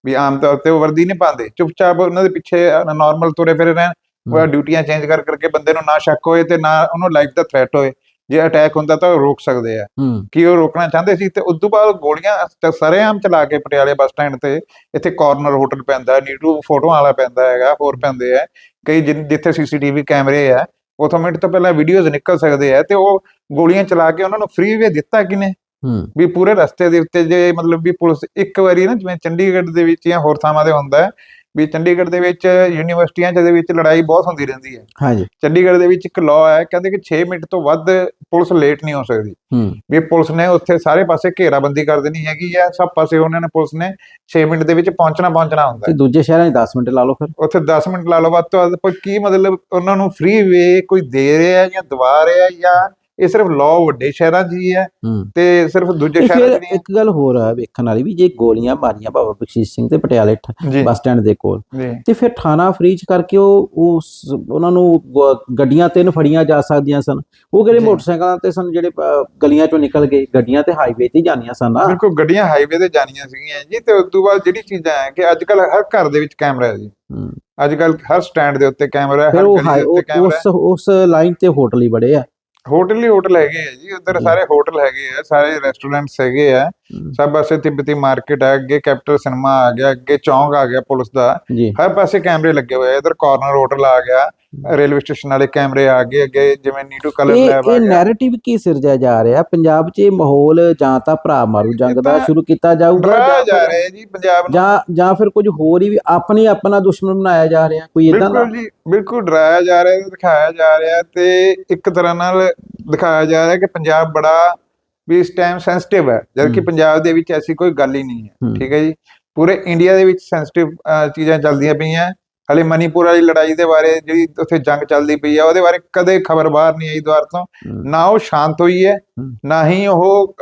ਵੀ ਆਮ ਤੌਰ ਤੇ ਉਹ ਵਰਦੀ ਨਹੀਂ ਪਾਉਂਦੇ। ਚੁੱਪਚਾਪ ਉਹਨਾਂ ਦੇ ਪਿੱਛੇ ਨਾਰਮਲ ਤੁਰੇ ਫਿਰੇ ਰਹਿਣ ਡਿਊਟੀਆਂ ਚੇਂਜ ਕਰ ਕਰਕੇ ਬੰਦੇ ਨੂੰ ਨਾ ਸ਼ੱਕ ਹੋਏ ਤੇ ਨਾ ਉਹਨੂੰ ਲਾਈਫ ਦਾ ਥ੍ਰੈਟ ਹੋਏ। ਜੇ ਅਟੈਕ ਹੁੰਦਾ ਤਾਂ ਉਹ ਰੋਕ ਸਕਦੇ ਆ। ਕਿ ਉਹ ਰੋਕਣਾ ਚਾਹੁੰਦੇ ਸੀ? ਤੇ ਉਸ ਤੋਂ ਬਾਅਦ ਗੋਲੀਆਂ ਸਰੇਆਮ ਚਲਾ ਕੇ ਪਟਿਆਲੇ ਬੱਸ ਸਟੈਂਡ ਤੇ ਇੱਥੇ ਕਾਰਨਰ ਹੋਟਲ ਪੈਂਦਾ ਨੀਟੂ ਫੋਟੋਆਂ ਵਾਲਾ ਪੈਂਦਾ ਹੈਗਾ ਹੋਰ ਪੈਂਦੇ ਆ। ਕਈ ਜਿੱਥੇ ਸੀਸੀਟੀਵੀ ਕੈਮਰੇ ਆ ਉਥੋਂ ਮਿੰਟ ਤੋਂ ਪਹਿਲਾਂ ਵੀਡੀਓਜ਼ ਨਿਕਲ ਸਕਦੇ ਆ ਤੇ ਉਹ ਗੋਲੀਆਂ ਚਲਾ ਕੇ ਉਹਨਾਂ ਨੂੰ ਫ੍ਰੀ ਵੇ ਦਿੱਤਾ ਕਿਨੇ ਵੀ ਪੂਰੇ ਰਸਤੇ ਦੇ ਉੱਤੇ ਜੇ ਮਤਲਬ ਵੀ ਪੁਲਿਸ ਇੱਕ ਵਾਰੀ ਨਾ ਜਿਵੇਂ ਚੰਡੀਗੜ੍ਹ ਦੇ ਵਿੱਚ ਜਾਂ ਹੋਰ ਥਾਵਾਂ ਤੇ ਹੁੰਦਾ ਹੈ ਵੀ ਚੰਡੀਗੜ੍ਹ ਦੇ ਵਿੱਚ ਯੂਨੀਵਰਸਿਟੀਆਂ ਦੇ ਵਿੱਚ ਲੜਾਈ ਬਹੁਤ ਹੁੰਦੀ ਰਹਿੰਦੀ ਹੈ। ਹਾਂਜੀ। ਚੰਡੀਗੜ੍ਹ ਦੇ ਵਿੱਚ ਇੱਕ ਲਾਅ ਹੈ ਕਹਿੰਦੇ ਕਿ 6 ਮਿੰਟ ਤੋਂ ਵੱਧ ਪੁਲਿਸ ਲੇਟ ਨਹੀਂ ਹੋ ਸਕਦੀ। ਹੂੰ। ਵੀ ਪੁਲਿਸ ਨੇ ਉੱਥੇ ਸਾਰੇ ਪਾਸੇ ਘੇਰਾਬੰਦੀ ਕਰ ਦੇਣੀ ਹੈਗੀ ਆ ਸਭ ਪਾਸੇ ਉਹਨਾਂ ਨੇ ਪੁਲਿਸ ਨੇ 6 ਮਿੰਟ ਦੇ ਵਿੱਚ ਪਹੁੰਚਣਾ ਪਹੁੰਚਣਾ ਹੁੰਦਾ ਤੇ ਹੈ। ਦੂਜੇ ਸ਼ਹਿਰਾਂ 'ਚ 10 ਮਿੰਟ ਲਾ ਲਓ ਫਿਰ। ਉੱਥੇ 10 ਮਿੰਟ ਲਾ ਲਓ ਵੱਧ ਤੋਂ ਵੱਧ ਪਰ ਕੀ ਮਤਲਬ ਉਹਨਾਂ ਨੂੰ ਫ੍ਰੀ ਵੇ ਕੋਈ ਦੇ ਰਿਹਾ ਜਾਂ ਦਵਾ ਰਿਹਾ ਜਾਂ ਇਹ ਸਿਰਫ ਲਾਅ ਵੱਡੇ ਸ਼ਹਿਰਾਂ 'ਚ ਹੀ ਹੈ ਤੇ ਸਿਰਫ ਦੂਜੇ ਸ਼ਹਿਰਾਂ 'ਚ ਨਹੀਂ ਇੱਕ ਗੱਲ ਹੋਰ ਆ ਵੇਖਣ ਵਾਲੀ ਵੀ ਜੇ ਗੋਲੀਆਂ ਮਾਰੀਆਂ ਬਾਬਾ ਬਖਸ਼ੀਸ਼ ਸਿੰਘ ਤੇ ਪਟਿਆਲੇ ਬੱਸ ਸਟੈਂਡ ਦੇ ਕੋਲ ਤੇ ਫਿਰ ਥਾਣਾ ਫਰੀਜ ਕਰਕੇ ਉਹ ਉਹਨਾਂ ਨੂੰ ਗੱਡੀਆਂ ਤਿੰਨ ਫੜੀਆਂ ਜਾ ਸਕਦੀਆਂ ਸਨ। ਉਹ ਕਿਹੜੇ। ਮੋਟਰਸਾਈਕਲਾਂ ਤੇ ਸਨ ਜਿਹੜੇ ਗਲੀਆਂ ਚੋਂ ਨਿਕਲ ਗਏ ਗੱਡੀਆਂ ਤੇ ਹਾਈਵੇ ਤੇ ਹੀ ਜਾਂਦੀਆਂ ਸਨ। ਨਾ ਬਿਲਕੁਲ ਗੱਡੀਆਂ ਹਾਈਵੇ ਤੇ ਜਾਣੀਆਂ ਸੀਗੀਆਂ ਜੀ ਤੇ ਉਸ ਤੋਂ ਬਾਅਦ ਜਿਹੜੀ ਚੀਜ਼ਾਂ ਹੈ ਕਿ ਅੱਜ ਕੱਲ ਹਰ ਘਰ ਦੇ ਵਿੱਚ ਕੈਮਰਾ ਹੈ ਜੀ। ਅੱਜ ਕੱਲ ਹਰ ਸਟੈਂਡ ਦੇ ਉੱਤੇ ਕੈਮਰਾ ਹੈ ਹਰ ਗਲੀ ਦੇ ਉੱਤੇ ਕੈਮਰਾ ਹੈ। ਉਸ ਉਸ ਲਾਈਨ ਤੇ ਹੋਟਲ ਹੀ ਬੜੇ ਆ। ਹੋਟਲ ਹੀ ਹੋਟਲ ਹੈਗੇ ਆ ਜੀ ਉਧਰ। ਸਾਰੇ ਹੋਟਲ ਹੈਗੇ ਆ ਸਾਰੇ ਰੈਸਟੋਰੈਂਟਸ ਹੈਗੇ ਆ। ਸਭ ਪਾਸੇ ਤਿੱਬਤੀ ਮਾਰਕੀਟ ਹੈ ਅੱਗੇ ਕੈਪੀਟਲ ਸਿਨੇਮਾ ਆ ਗਿਆ ਅੱਗੇ ਚੌਂਕ ਆ ਗਿਆ ਪੁਲਿਸ ਦਾ। ਹਰ ਪਾਸੇ ਕੈਮਰੇ ਲੱਗੇ ਹੋਏ ਆ ਇਧਰ ਕਾਰਨਰ ਹੋਟਲ ਆ ਗਿਆ। ਰੇਲਵੇ ਸਟੇਸ਼ਨ ਵਾਲੇ ਕੈਮਰੇ ਆ ਗਏ ਅੱਗੇ ਜਿਵੇਂ ਨੀਟੂ ਕਲਰ ਇਹ ਲੈਬ ਆ ਇਹ ਗਿਆ। ਨੈਰੇਟਿਵ ਕੀ ਸਿਰਜਿਆ ਜਾ ਰਿਹਾ? ਪੰਜਾਬ 'ਚ ਇਹ ਮਾਹੌਲ ਜਾਂ ਤਾਂ ਭਰਾ ਮਾਰੂ ਜੰਗ ਦਾ ਸ਼ੁਰੂ ਕੀਤਾ ਜਾਊਗਾ ਡਰਾਇਆ ਜਾਂ ਜਾ ਫਿਰ- ਰਿਹਾ ਜੀ ਪੰਜਾਬ ਨੂੰ ਜਾਂ ਜਾਂ ਫਿਰ ਕੁਝ ਹੋਰ ਹੀ ਵੀ ਆਪਣੀ ਆਪਣਾ ਦੁਸ਼ਮਣ ਬਣਾਇਆ ਜਾ ਰਿਹਾ ਕੋਈ ਇਦਾਂ ਦਾ? ਬਿਲਕੁਲ ਜੀ ਬਿਲਕੁਲ ਡਰਾਇਆ ਜਾ ਰਿਹਾ ਤੇ ਦਿਖਾਇਆ ਜਾ ਰਿਹਾ ਤੇ ਇੱਕ ਤਰ੍ਹਾਂ ਨਾਲ ਦਿਖਾਇਆ ਜਾ ਰਿਹਾ ਕਿ ਪੰਜਾਬ ਬੜਾ ਵੀ ਇਸ ਟਾਈਮ ਸੈਂਸਿਟਿਵ ਹੈ ਜਦਕਿ ਹਮ। ਪੰਜਾਬ ਦੇ ਵਿੱਚ ਐਸੀ ਕੋਈ ਗੱਲ ਹੀ ਨਹੀਂ ਹੈ ਹਮ। ਠੀਕ ਹੈ ਜੀ। ਪੂਰੇ ਇੰਡੀਆ ਦੇ ਵਿੱਚ ਸੈਂਸਿਟਿਵ ਚੀਜ਼ਾਂ ਚੱਲਦੀਆਂ ਪਈਆਂ। ਹਲੇ ਮਨੀਪੁਰ ਵਾਲੀ ਲੜਾਈ ਦੇ ਬਾਰੇ ਜਿਹੜੀ ਉੱਥੇ ਜੰਗ ਚੱਲਦੀ ਪਈ ਹੈ ਉਹਦੇ ਬਾਰੇ ਕਦੇ ਖਬਰ ਬਾਹਰ ਨਹੀਂ ਆਈ ਦੁਆਰ ਤੋਂ। ਨਾ ਉਹ ਸ਼ਾਂਤ ਹੋਈ ਹੈ। ਨਾ ਹੀ ਉਹ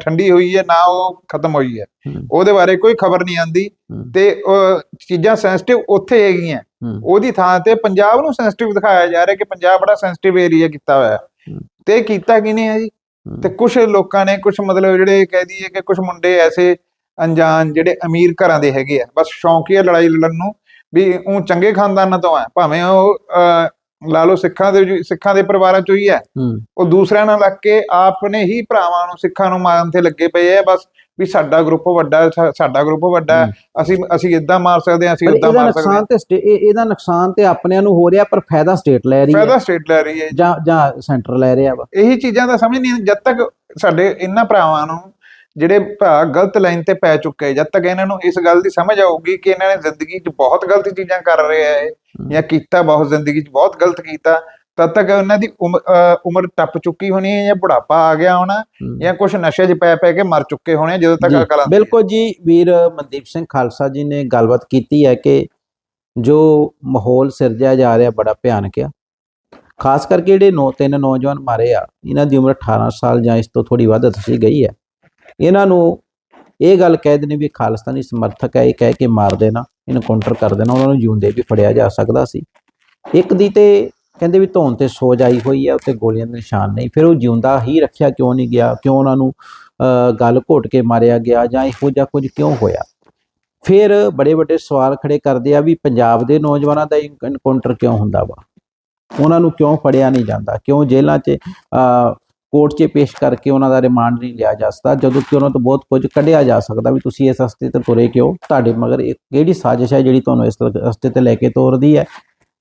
ਠੰਡੀ ਹੋਈ ਹੈ ਨਾ ਉਹ ਖਤਮ ਹੋਈ ਹੈ। ਉਹਦੇ ਬਾਰੇ ਕੋਈ ਖਬਰ ਨਹੀਂ ਆਂਦੀ। ਤੇ ਉਹ ਚੀਜ਼ਾਂ ਸੈਂਸਿਟਿਵ ਉੱਥੇ ਹੈਗੀਆਂ। ਉਹਦੀ ਥਾਂ ਤੇ ਪੰਜਾਬ ਨੂੰ ਸੈਂਸਿਟਿਵ ਦਿਖਾਇਆ ਜਾ ਰਿਹਾ ਕਿ ਪੰਜਾਬ ਬੜਾ ਸੈਂਸਿਟਿਵ ਏਰੀਆ ਕੀਤਾ ਹੋਇਆ। ਤੇ ਕੀਤਾ ਕਿਨੇ ਹੈ ਜੀ। ਤੇ ਕੁਝ ਲੋਕਾਂ ਨੇ ਕੁਝ ਮਤਲਬ ਜਿਹੜੇ ਕਹਿ ਦਈਏ ਕਿ ਕੁਝ ਮੁੰਡੇ ਐਸੇ ਅਣਜਾਣ ਜਿਹੜੇ ਅਮੀਰ ਘਰਾਂ ਦੇ ਹੈਗੇ ਆ ਬਸ ਸ਼ੌਂਕੀਆ ਲੜਾਈ ਲੜਨ ਨੂੰ ਵੀ ਉਹ ਚੰਗੇ ਖਾਨਦਾਨਾਂ ਤੋਂ ਆ ਭਾਵੇਂ ਉਹ ਲਾ ਲਓ ਸਿੱਖਾਂ ਦੇ ਸਿੱਖਾਂ ਦੇ ਪਰਿਵਾਰਾਂ ਚੋਂ ਹੀ ਹੈ। ਉਹ ਦੂਸਰਿਆਂ ਨਾਲ ਲੱਗ ਕੇ ਆਪਣੇ ਹੀ ਭਰਾਵਾਂ ਨੂੰ ਸਿੱਖਾਂ ਨੂੰ ਮਾਰਨ ਤੇ ਲੱਗੇ ਪਏ ਆ ਬਸ ਵੀ ਸਾਡਾ ਗਰੁੱਪ ਵੱਡਾ ਸਾਡਾ ਗਰੁੱਪ ਵੱਡਾ ਅਸੀਂ ਅਸੀਂ ਇਦਾਂ ਮਾਰ ਸਕਦੇ ਹਾਂ ਅਸੀਂ ਉਦਾਂ ਮਾਰ ਸਕਦੇ ਹਾਂ ਨੁਕਸਾਨ ਤੇ ਇਹਦਾ ਨੁਕਸਾਨ ਤੇ ਆਪਣਿਆਂ ਨੂੰ ਹੋ ਰਿਹਾ ਪਰ ਫਾਇਦਾ ਸਟੇਟ ਲੈ ਰਹੀ ਹੈ। ਫਾਇਦਾ ਸਟੇਟ ਲੈ ਰਹੀ ਹੈ ਜਾਂ। ਜਾਂ ਸੈਂਟਰ ਲੈ ਰਿਹਾ ਵਾ। ਇਹੀ ਚੀਜ਼ਾਂ ਦਾ ਸਮਝ ਨਹੀਂ ਜਦ ਤੱਕ ਸਾਡੇ ਇਹਨਾਂ ਭਰਾਵਾਂ ਨੂੰ ਜਿਹੜੇ ਭਰਾ ਗਲਤ ਲਾਈਨ ਤੇ ਪੈ ਚੁੱਕੇ ਜਦ ਤੱਕ ਇਹਨਾਂ ਨੂੰ ਇਸ ਗੱਲ ਦੀ ਸਮਝ ਆਊਗੀ ਕਿ ਇਹਨਾਂ ਨੇ ਜ਼ਿੰਦਗੀ 'ਚ ਬਹੁਤ ਗਲਤ ਚੀਜ਼ਾਂ ਕਰ ਰਹੇ ਆ ਇਹ ਜਾਂ ਕੀਤਾ ਬਹੁਤ ਜ਼ਿੰਦਗੀ 'ਚ ਬਹੁਤ ਗਲਤ ਕੀਤਾ ਤਦ ਤੱਕ ਉਹਨਾਂ ਦੀ ਉਮਰ ਟੱਪ ਚੁੱਕੀ ਹੋਣੀ ਹੈ ਜਾਂ ਬੁਢਾਪਾ ਆ ਗਿਆ ਹੋਣਾ ਹੂੰ। ਜਾਂ ਕੁਝ ਨਸ਼ੇ 'ਚ ਪੈ ਪੈ ਕੇ ਮਰ ਚੁੱਕੇ ਹੋਣੇ ਜਦੋਂ ਤੱਕ ਅਕਲ ਆਉਂਦੀ ਹੈ। ਬਿਲਕੁਲ ਜੀ ਵੀਰ ਮਨਦੀਪ ਸਿੰਘ ਖਾਲਸਾ ਜੀ ਨੇ ਗੱਲਬਾਤ ਕੀਤੀ ਹੈ ਕਿ ਜੋ ਮਾਹੌਲ ਸਿਰਜਿਆ ਜਾ ਰਿਹਾ ਬੜਾ ਭਿਆਨਕ ਆ ਖਾਸ ਕਰਕੇ ਜਿਹੜੇ ਨੌ ਤਿੰਨ ਨੌਜਵਾਨ ਮਾਰੇ ਆ ਇਹਨਾਂ ਦੀ ਉਮਰ 18 ਸਾਲ ਜਾਂ ਇਸ ਤੋਂ ਥੋੜੀ ਵੱਧ ਦੱਸੀ ਗਈ ਹੈ ਇਹਨਾਂ ਨੂੰ ਇਹ ਗੱਲ ਕਹਿ ਦੇਣੀ ਵੀ ਖਾਲਿਸਤਾਨੀ ਸਮਰਥਕ ਹੈ, ਇਹ ਕਹਿ ਕੇ ਮਾਰ ਦੇਣਾ ਇਨਕਾਊਂਟਰ ਕਰ ਦੇਣਾ, ਉਹਨਾਂ ਨੂੰ ਜਿਉਂਦੇ ਵੀ ਫੜਿਆ ਜਾ ਸਕਦਾ ਸੀ। ਇੱਕ ਦੀ ਤੇ ਕਹਿੰਦੇ ਵੀ ਧੌਣ ਤੇ ਸੋਜ ਆਈ ਹੋਈ ਹੈ ਉੱਤੇ ਗੋਲੀਆਂ ਦੇ ਨਿਸ਼ਾਨ ਨਹੀਂ, ਫਿਰ ਉਹ ਜਿਉਂਦਾ ਹੀ ਰੱਖਿਆ ਕਿਉਂ ਨਹੀਂ ਗਿਆ, ਕਿਉਂ ਉਹਨਾਂ ਨੂੰ ਗੱਲ ਘੋਟ ਕੇ ਮਾਰਿਆ ਗਿਆ ਜਾਂ ਇਹੋ ਜਿਹਾ ਕੁਝ ਕਿਉਂ ਹੋਇਆ? ਫਿਰ ਬੜੇ ਵੱਡੇ ਸਵਾਲ ਖੜੇ ਕਰਦੇ ਆ ਵੀ ਪੰਜਾਬ ਦੇ ਨੌਜਵਾਨਾਂ ਦਾ ਇਨਕਾਊਂਟਰ ਕਿਉਂ ਹੁੰਦਾ ਵਾ? ਉਹਨਾਂ ਨੂੰ ਕਿਉਂ ਫੜਿਆ ਨਹੀਂ ਜਾਂਦਾ? ਕਿਉਂ ਜੇਲ੍ਹਾਂ 'ਚ ਕੋਰਟ 'ਚ ਪੇਸ਼ ਕਰਕੇ ਉਹਨਾਂ ਦਾ ਰਿਮਾਂਡ ਨਹੀਂ ਲਿਆ ਜਾ ਸਕਦਾ ਜਦੋਂ ਕਿ ਉਹਨਾਂ ਤੋਂ ਬਹੁਤ ਕੁਝ ਕੱਢਿਆ ਜਾ ਸਕਦਾ ਵੀ ਤੁਸੀਂ ਇਸ ਰਸਤੇ ਤੇ ਤੁਰੇ ਕਿਉਂ? ਤੁਹਾਡੇ ਮਗਰ ਇੱਕ ਕਿਹੜੀ ਸਾਜ਼ਿਸ਼ ਹੈ ਜਿਹੜੀ ਤੁਹਾਨੂੰ ਇਸ ਰਸਤੇ ਤੇ ਲੈ ਕੇ ਤੋਰਦੀ ਹੈ?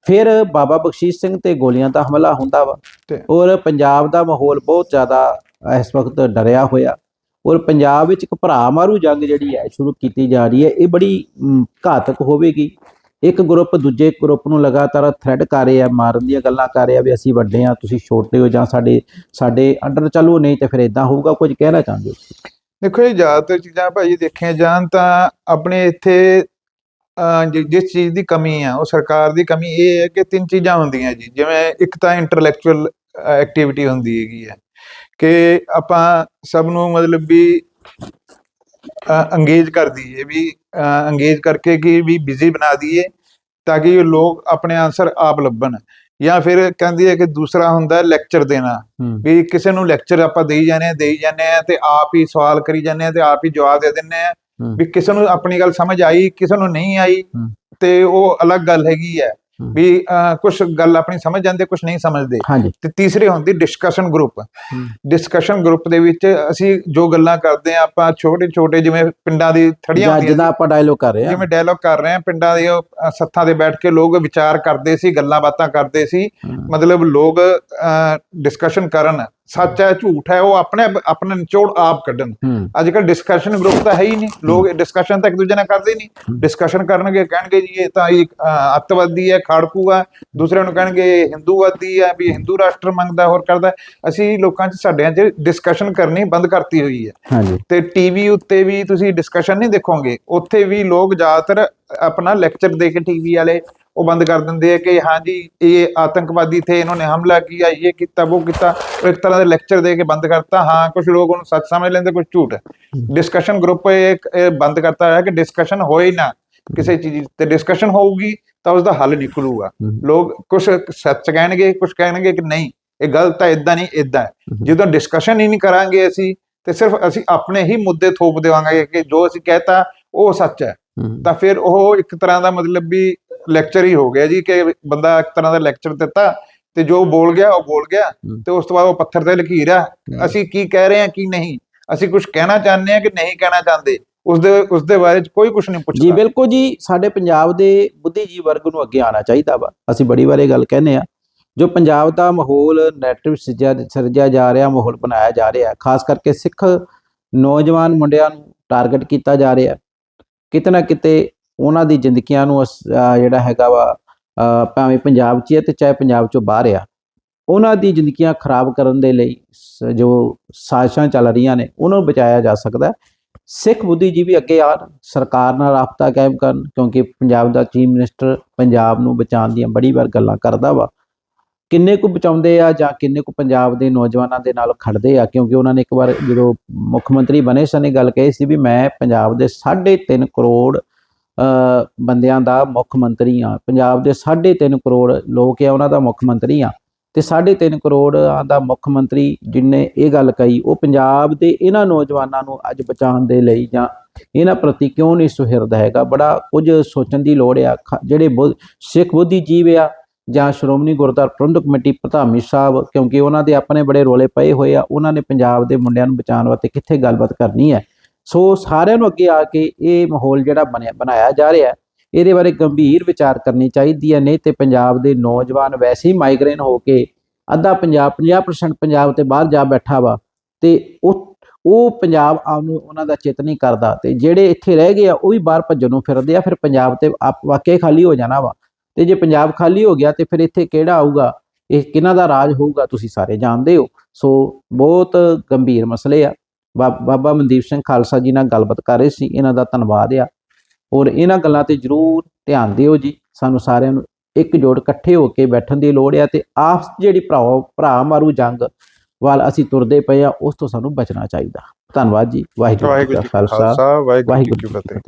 ਫਿਰ ਬਾਬਾ ਬਖਸ਼ੀਸ਼ ਸਿੰਘ ਤੇ ਗੋਲੀਆਂ ਦਾ ਹਮਲਾ ਹੁੰਦਾ ਵਾ ਔਰ ਪੰਜਾਬ ਦਾ ਮਾਹੌਲ ਬਹੁਤ ਜ਼ਿਆਦਾ ਇਸ ਵਕਤ ਡਰਿਆ ਹੋਇਆ। ਔਰ ਪੰਜਾਬ ਵਿੱਚ ਇੱਕ ਭਰਾ ਮਾਰੂ ਜੰਗ ਜਿਹੜੀ ਹੈ ਸ਼ੁਰੂ ਕੀਤੀ ਜਾ ਰਹੀ ਹੈ ਇਹ ਬੜੀ ਘਾਤਕ ਹੋਵੇਗੀ। ਇੱਕ ਗਰੁੱਪ ਦੂਜੇ ਗਰੁੱਪ ਨੂੰ ਲਗਾਤਾਰ ਥ੍ਰੈਡ ਕਰ ਰਹੇ ਆ ਮਾਰਨ ਦੀਆਂ ਗੱਲਾਂ ਕਰ ਰਹੇ ਆ ਵੀ ਅਸੀਂ ਵੱਡੇ ਆ ਤੁਸੀਂ ਛੋਟੇ ਹੋ ਜਾਂ ਸਾਡੇ ਸਾਡੇ ਅੰਡਰ ਚੱਲੋ, ਨਹੀਂ ਤੇ ਫਿਰ ਇਦਾਂ ਹੋਊਗਾ, ਕੁਝ ਕਹਿਣਾ ਚਾਹੁੰਦੇ ਹੋ ਦੇਖੋ ਇਹ ਜ਼ਿਆਦਾਤਰ ਚੀਜ਼ਾਂ ਭਾਜੀ ਦੇਖੀਆਂ ਜਾਣ ਤਾਂ ਆਪਣੇ ਇੱਥੇ ਜਿਸ ਚੀਜ਼ ਦੀ ਕਮੀ ਆ, ਉਹ ਸਰਕਾਰ ਦੀ ਕਮੀ ਇਹ ਹੈ ਕਿ ਤਿੰਨ ਚੀਜ਼ਾਂ ਹੁੰਦੀਆਂ ਜੀ, ਜਿਵੇਂ ਇੱਕ ਤਾਂ ਇੰਟੈਲੈਕਚੁਅਲ ਐਕਟੀਵਿਟੀ ਹੁੰਦੀ ਹੈਗੀ ਹੈ, ਕਿ ਆਪਾਂ ਸਭ ਨੂੰ ਮਤਲਬ ਵੀ ਅੰਗੇਜ ਕਰ ਦਈਏ ਵੀ ਅੰਗੇਜ ਕਰਕੇ ਕਿ ਵੀ ਬਿਜ਼ੀ ਬਣਾ ਦਈਏ ਤਾਂ ਕਿ ਲੋਕ ਆਪਣੇ ਆਨਸਰ ਆਪ ਲੱਭਣ ਜਾਂ ਫਿਰ ਕਹਿੰਦੀ ਹੈ ਕਿ ਦੂਸਰਾ ਹੁੰਦਾ ਲੈਕਚਰ ਦੇਣਾ ਵੀ ਕਿਸੇ ਨੂੰ ਲੈਕਚਰ ਆਪਾਂ ਦੇਈ ਜਾਂਦੇ ਆ ਦੇਈ ਜਾਂਦੇ ਆ ਤੇ ਆਪ ਹੀ ਸਵਾਲ ਕਰੀ ਜਾਂਦੇ ਆ ਤੇ ਆਪ ਹੀ ਜਵਾਬ ਦੇ ਦਿੰਦੇ ਆ। ਵੀ ਕਿਸੇ ਨੂੰ ਆਪਣੀ ਗੱਲ ਸਮਝ ਆਈ ਕਿਸੇ ਨੂੰ ਨਹੀਂ ਆਈ। ਤੇ ਉਹ ਅਲੱਗ ਗੱਲ ਹੈਗੀ ਹੂੰ। ਵੀ ਕੁਝ ਗੱਲ ਆਪਣੀ ਸਮਝ ਜਾਂਦੇ ਕੁਝ ਨਹੀਂ ਸਮਝਦੇ। ਤੇ ਤੀਸਰੀ ਹੁੰਦੀ ਡਿਸਕਸ਼ਨ ਗਰੁੱਪ। ਡਿਸਕਸ਼ਨ ਗਰੁੱਪ ਦੇ ਵਿੱਚ ਅਸੀਂ ਜੋ ਗੱਲਾਂ ਕਰਦੇ ਆ ਆਪਾਂ ਛੋਟੇ ਛੋਟੇ ਜਿਵੇਂ ਪਿੰਡਾਂ ਦੀ ਥੜੀਆਂ ਹੁੰਦੀਆਂ ਜਿਹਦਾ ਆਪਾਂ ਡਾਇਲੋਗ ਕਰ ਰਹੇ ਹਾਂ। ਜਿਵੇਂ ਡਾਇਲੌਗ ਕਰ ਰਹੇ ਆ ਪਿੰਡਾਂ ਦੇ ਸੱਥਾਂ ਦੇ ਬੈਠ ਕੇ ਲੋਕ ਵਿਚਾਰ ਕਰਦੇ ਸੀ ਗੱਲਾਂ ਬਾਤਾਂ ਕਰਦੇ ਸੀ। ਮਤਲਬ ਲੋਕ ਡਿਸਕਸ਼ਨ ਕਰਨ। ਸੱਚ ਹੈ ਝੂਠ ਹੈ ਉਹ ਆਪਣੇ ਆਪਣੇ ਨਿਚੋੜ ਆਪ ਕੱਢਣ। ਅੱਜ ਕੱਲ ਡਿਸਕਸ਼ਨ ਗਰੁੱਪ ਤਾਂ ਹੈ ਹੀ ਨਹੀਂ। ਲੋਕ ਡਿਸਕਸ਼ਨ ਤਾਂ ਇੱਕ ਦੂਜੇ ਨਾਲ ਕਰਦੇ ਹੀ ਨਹੀਂ। ਡਿਸਕਸ਼ਨ ਕਰਨਗੇ ਕਹਿਣਗੇ ਜੀ ਇਹ ਤਾਂ ਇੱਕ ਅੱਤਵਾਦੀ ਹੈ ਖਾੜਕੂ ਹੈ। ਦੂਸਰਿਆਂ ਨੂੰ ਕਹਿਣਗੇ ਇਹ ਹਿੰਦੂਵਾਦੀ ਹੈ ਵੀ ਹਿੰਦੂ ਰਾਸ਼ਟਰ ਮੰਗਦਾ ਹੋਰ ਕਰਦਾ। ਅਸੀਂ ਲੋਕਾਂ 'ਚ ਸਾਡਿਆਂ 'ਚ ਡਿਸਕਸ਼ਨ ਕਰਨੀ ਬੰਦ ਕਰਤੀ ਹੋਈ ਹੈ। ਤੇ ਟੀਵੀ ਉੱਤੇ ਵੀ ਤੁਸੀਂ ਡਿਸਕਸ਼ਨ ਨਹੀਂ ਦੇਖੋਗੇ। ਉੱਥੇ ਵੀ ਲੋਕ ਜ਼ਿਆਦਾਤਰ ਆਪਣਾ ਲੈਕਚਰ ਦੇ ਕੇ ਟੀਵੀ ਵਾਲੇ ਉਹ ਬੰਦ ਕਰ ਦਿੰਦੇ ਆ ਕਿ ਹਾਂਜੀ ਇਹ ਆਤੰਕਵਾਦੀ ਥੇ ਇਹਨਾਂ ਨੇ ਹਮਲਾ ਕੀਤਾ ਇਹ ਕੀਤਾ ਉਹ ਕੀਤਾ। ਉਹ ਇੱਕ ਤਰ੍ਹਾਂ ਦੇ ਲੈਕਚਰ ਦੇ ਕੇ ਬੰਦ ਕਰਤਾ। ਹਾਂ ਕੁਝ ਲੋਕ ਉਹਨੂੰ ਸੱਚ ਸਮਝ ਲੈਂਦੇ ਕੁਝ ਝੂਠ। ਡਿਸਕਸ਼ਨ ਗਰੁੱਪ ਇਹ ਬੰਦ ਕਰਤਾ ਹੈ ਕਿ ਡਿਸਕਸ਼ਨ ਹੋਏ ਨਾ ਕਿਸੇ ਚੀਜ਼ ਤੇ ਡਿਸਕਸ਼ਨ ਹੋਊਗੀ ਤਾਂ ਉਸ ਦਾ ਹੱਲ ਨਿਕਲੂਗਾ। ਲੋਕ ਕੁਝ ਸੱਚ ਕਹਿਣਗੇ ਕੁਝ ਕਹਿਣਗੇ ਕਿ ਨਹੀਂ ਇਹ ਗਲਤ ਹੈ ਇਦਾਂ ਨਹੀਂ ਇਦਾਂ। ਜਦੋਂ ਡਿਸਕਸ਼ਨ ਹੀ ਨਹੀਂ ਕਰਾਂਗੇ ਅਸੀਂ ਤੇ ਸਿਰਫ ਅਸੀਂ ਆਪਣੇ ਹੀ ਮੁੱਦੇ ਥੋਪ ਦੇਵਾਂਗੇ ਕਿ ਜੋ ਅਸੀਂ ਕਹਿਤਾ ਉਹ ਸੱਚ ਹੂੰ। ਤਾਂ ਫਿਰ ਉਹ ਇੱਕ ਤਰ੍ਹਾਂ ਦਾ ਮਤਲਬ ਵੀ ਲੈਕਚਰ ਹੀ ਹੋ ਗਿਆ ਜੀ ਕਿ ਬੰਦਾ ਇੱਕ ਤਰ੍ਹਾਂ ਦਾ ਲੈਕਚਰ ਦਿੱਤਾ ਤੇ ਜੋ ਬੋਲ ਗਿਆ ਉਹ ਬੋਲ ਗਿਆ। ਤੇ ਉਸ ਤੋਂ ਬਾਅਦ ਉਹ ਪੱਥਰ ਤੇ ਲਕੀਰ ਆ। ਅਸੀਂ ਕੀ ਕਹਿ ਰਹੇ ਹਾਂ ਕੀ ਨਹੀਂ? ਅਸੀਂ ਕੁਝ ਕਹਿਣਾ ਚਾਹੁੰਦੇ ਹਾਂ ਕਿ ਨਹੀਂ ਕਹਿਣਾ ਚਾਹੁੰਦੇ? ਉਸ ਦੇ ਉਸ ਦੇ ਬਾਰੇ ਚ ਕੋਈ ਕੁਝ ਨਹੀਂ ਜੀ ਪੁੱਛਦਾ ਬਿਲਕੁਲ ਜੀ ਸਾਡੇ ਪੰਜਾਬ ਦੇ ਬੁੱਧੀਜੀਵ ਵਰਗ ਨੂੰ ਅੱਗੇ ਆਉਣਾ ਚਾਹੀਦਾ ਵਾ। ਅਸੀਂ ਬੜੀ ਵਾਰ ਇਹ ਗੱਲ ਕਹਿੰਦੇ ਆ ਜੋ ਪੰਜਾਬ ਦਾ ਮਾਹੌਲ ਨੈਟਿਵ ਸਿਰਜਿਆ ਸਿਰਜਿਆ ਜਾ ਰਿਹਾ ਮਾਹੌਲ ਬਣਾਇਆ ਜਾ ਰਿਹਾ ਖਾਸ ਕਰਕੇ ਸਿੱਖ ਨੌਜਵਾਨ ਮੁੰਡਿਆਂ ਨੂੰ ਟਾਰਗੇਟ ਕੀਤਾ ਜਾ ਰਿਹਾ ਕਿਤੇ ਨਾ ਕਿਤੇ ਉਹਨਾਂ ਦੀ ਜ਼ਿੰਦਗੀਆਂ ਨੂੰ ਅਸ- ਜਿਹੜਾ ਹੈਗਾ ਵਾ ਭਾਵੇਂ ਪੰਜਾਬ 'ਚ ਹੈ ਤੇ ਚਾਹੇ ਪੰਜਾਬ 'ਚੋਂ ਬਾਹਰ ਆ, ਉਹਨਾਂ ਦੀ ਜ਼ਿੰਦਗੀਆਂ ਖਰਾਬ ਕਰਨ ਦੇ ਲਈ ਸ- ਜੋ ਸਾਜ਼ਿਸ਼ਾਂ ਚੱਲ ਰਹੀਆਂ ਨੇ, ਉਹਨਾਂ ਨੂੰ ਬਚਾਇਆ ਜਾ ਸਕਦਾ। ਸਿੱਖ ਬੁੱਧੀਜੀਵੀ ਅੱਗੇ ਆਉਣ, ਸਰਕਾਰ ਨਾਲ ਰਾਬਤਾ ਕਾਇਮ ਕਰਨ, ਕਿਉਂਕਿ ਪੰਜਾਬ ਦਾ ਚੀਫ ਮਿਨਿਸਟਰ ਪੰਜਾਬ ਨੂੰ ਬਚਾਉਣ ਦੀਆਂ ਬੜੀ ਵਾਰ ਗੱਲਾਂ ਕਰਦਾ ਵਾ। ਕਿੰਨੇ ਕੁ ਬਚਾਉਂਦੇ ਆ ਜਾਂ ਕਿੰਨੇ ਕੁ ਪੰਜਾਬ ਦੇ ਨੌਜਵਾਨਾਂ ਦੇ ਨਾਲ ਖੜਦੇ ਆ, ਕਿਉਂਕਿ ਉਹਨਾਂ ਨੇ ਇੱਕ ਵਾਰ ਜਦੋਂ ਮੁੱਖ ਮੰਤਰੀ ਬਣੇ ਸਨ, ਇਹ ਗੱਲ ਕਹੀ ਸੀ ਵੀ ਮੈਂ ਪੰਜਾਬ ਦੇ 3.5 ਕਰੋੜ ਬੰਦਿਆਂ ਦਾ ਮੁੱਖ ਮੰਤਰੀ ਆ ਪੰਜਾਬ ਦੇ 3.5 ਕਰੋੜ ਲੋਕ ਆ, ਉਹਨਾਂ ਦਾ ਮੁੱਖ ਮੰਤਰੀ ਆ ਤੇ 3.5 ਕਰੋੜ ਦਾ ਮੁੱਖ ਮੰਤਰੀ ਜਿਨੇ ਇਹ ਗੱਲ ਕਹੀ, ਉਹ ਪੰਜਾਬ ਦੇ ਇਹਨਾਂ ਨੌਜਵਾਨਾਂ ਨੂੰ ਅੱਜ ਬਚਾਉਣ ਦੇ ਲਈ ਜਾਂ ਇਹਨਾਂ ਪ੍ਰਤੀ ਕਿਉਂ ਨਹੀਂ ਸੁਹਿਰਦ ਹੈਗਾ, ਬੜਾ ਕੁਝ ਸੋਚਣ ਦੀ ਲੋੜ ਆ। ਖ- ਜਿਹੜੇ ਬੁੱਧ- ਸਿੱਖ ਬੁੱਧੀਜੀਵ ਆ ਜਾਂ ਸ਼੍ਰੋਮਣੀ ਗੁਰਦੁਆਰਾ ਪ੍ਰਬੰਧਕ ਕਮੇਟੀ ਪ੍ਰਧਾਮੀ ਸਾਹਿਬ, ਕਿਉਂਕਿ ਉਹਨਾਂ ਦੇ ਆਪਣੇ ਬੜੇ ਰੋਲੇ ਪਏ ਹੋਏ ਆ, ਉਹਨਾਂ ਨੇ ਪੰਜਾਬ ਦੇ ਮੁੰਡਿਆਂ ਨੂੰ ਬਚਾਉਣ ਵਾਸਤੇ ਕਿੱਥੇ ਗੱਲਬਾਤ ਕਰਨੀ ਹੈ? ਸੋ ਸਾਰਿਆਂ ਨੂੰ ਅੱਗੇ ਆ ਕੇ ਇਹ ਮਾਹੌਲ ਜਿਹੜਾ ਬਣਿਆ, ਬਣਾਇਆ ਜਾ ਰਿਹਾ ਹੈ, ਇਹਦੇ ਬਾਰੇ ਗੰਭੀਰ ਵਿਚਾਰ ਕਰਨੀ ਚਾਹੀਦੀ ਹੈ, ਨਹੀਂ ਤੇ ਪੰਜਾਬ ਦੇ ਨੌਜਵਾਨ ਵੈਸੇ ਹੀ ਮਾਈਗ੍ਰੇਨ ਹੋ ਕੇ ਅੱਧਾ ਪੰਜਾਬ 50% ਪੰਜਾਬ ਤੇ ਬਾਹਰ ਜਾ ਬੈਠਾ ਵਾ ਤੇ ਉਹ ਉਹ ਪੰਜਾਬ ਆਉਣ ਨੂੰ ਉਹਨਾਂ ਦਾ ਚਿੱਤ ਨਹੀਂ ਕਰਦਾ ਤੇ ਜਿਹੜੇ ਇੱਥੇ ਰਹਿ ਗਏ ਆ, ਉਹ ਵੀ ਬਾਹਰ ਭੱਜਣ ਨੂੰ ਫਿਰਦੇ ਆ, ਫਿਰ ਪੰਜਾਬ ਤੇ ਆਪ ਵਾਕਿਆ ਖਾਲੀ ਹੋ ਜਾਣਾ ਵਾ ਤੇ ਜੇ ਪੰਜਾਬ ਖਾਲੀ ਹੋ ਗਿਆ ਤੇ ਫਿਰ ਇੱਥੇ ਕਿਹੜਾ ਆਊਗਾ, ਇਹ ਕਿਹਨਾਂ ਦਾ ਰਾਜ ਹੋਊਗਾ ਤੁਸੀਂ ਸਾਰੇ ਜਾਣਦੇ ਹੋ, ਸੋ ਬਹੁਤ ਗੰਭੀਰ ਮਸਲੇ ਆ। ਬਾਬਾ ਮਨਦੀਪ ਸਿੰਘ ਖਾਲਸਾ ਜੀ ਨਾਲ ਗੱਲਬਾਤ ਕਰ ਰਹੇ ਸੀ ਇਹਨਾਂ ਦਾ ਧੰਨਵਾਦ ਆ। ਔਰ ਇਹਨਾਂ ਗੱਲਾਂ ਤੇ ਜਰੂਰ ਧਿਆਨ ਦਿਓ ਜੀ ਸਾਨੂੰ ਸਾਰਿਆਂ ਨੂੰ ਇੱਕ ਜੋੜ ਇਕੱਠੇ ਹੋ ਕੇ ਬੈਠਣ ਦੀ ਲੋੜ ਆ ਤੇ ਆਪਸ ਜਿਹੜੀ ਭਰਾ ਭਰਾ ਮਾਰੂ ਜੰਗ ਵੱਲ ਅਸੀਂ ਤੁਰਦੇ ਪਏ ਆ ਉਸ ਤੋਂ ਸਾਨੂੰ ਬਚਣਾ ਚਾਹੀਦਾ। ਧੰਨਵਾਦ ਜੀ ਵਾਹਿਗੁਰੂ ਜੀ ਕਾ ਖਾਲਸਾ ਵਾਹਿਗੁਰੂ ਜੀ ਕੀ ਫਤਿਹ।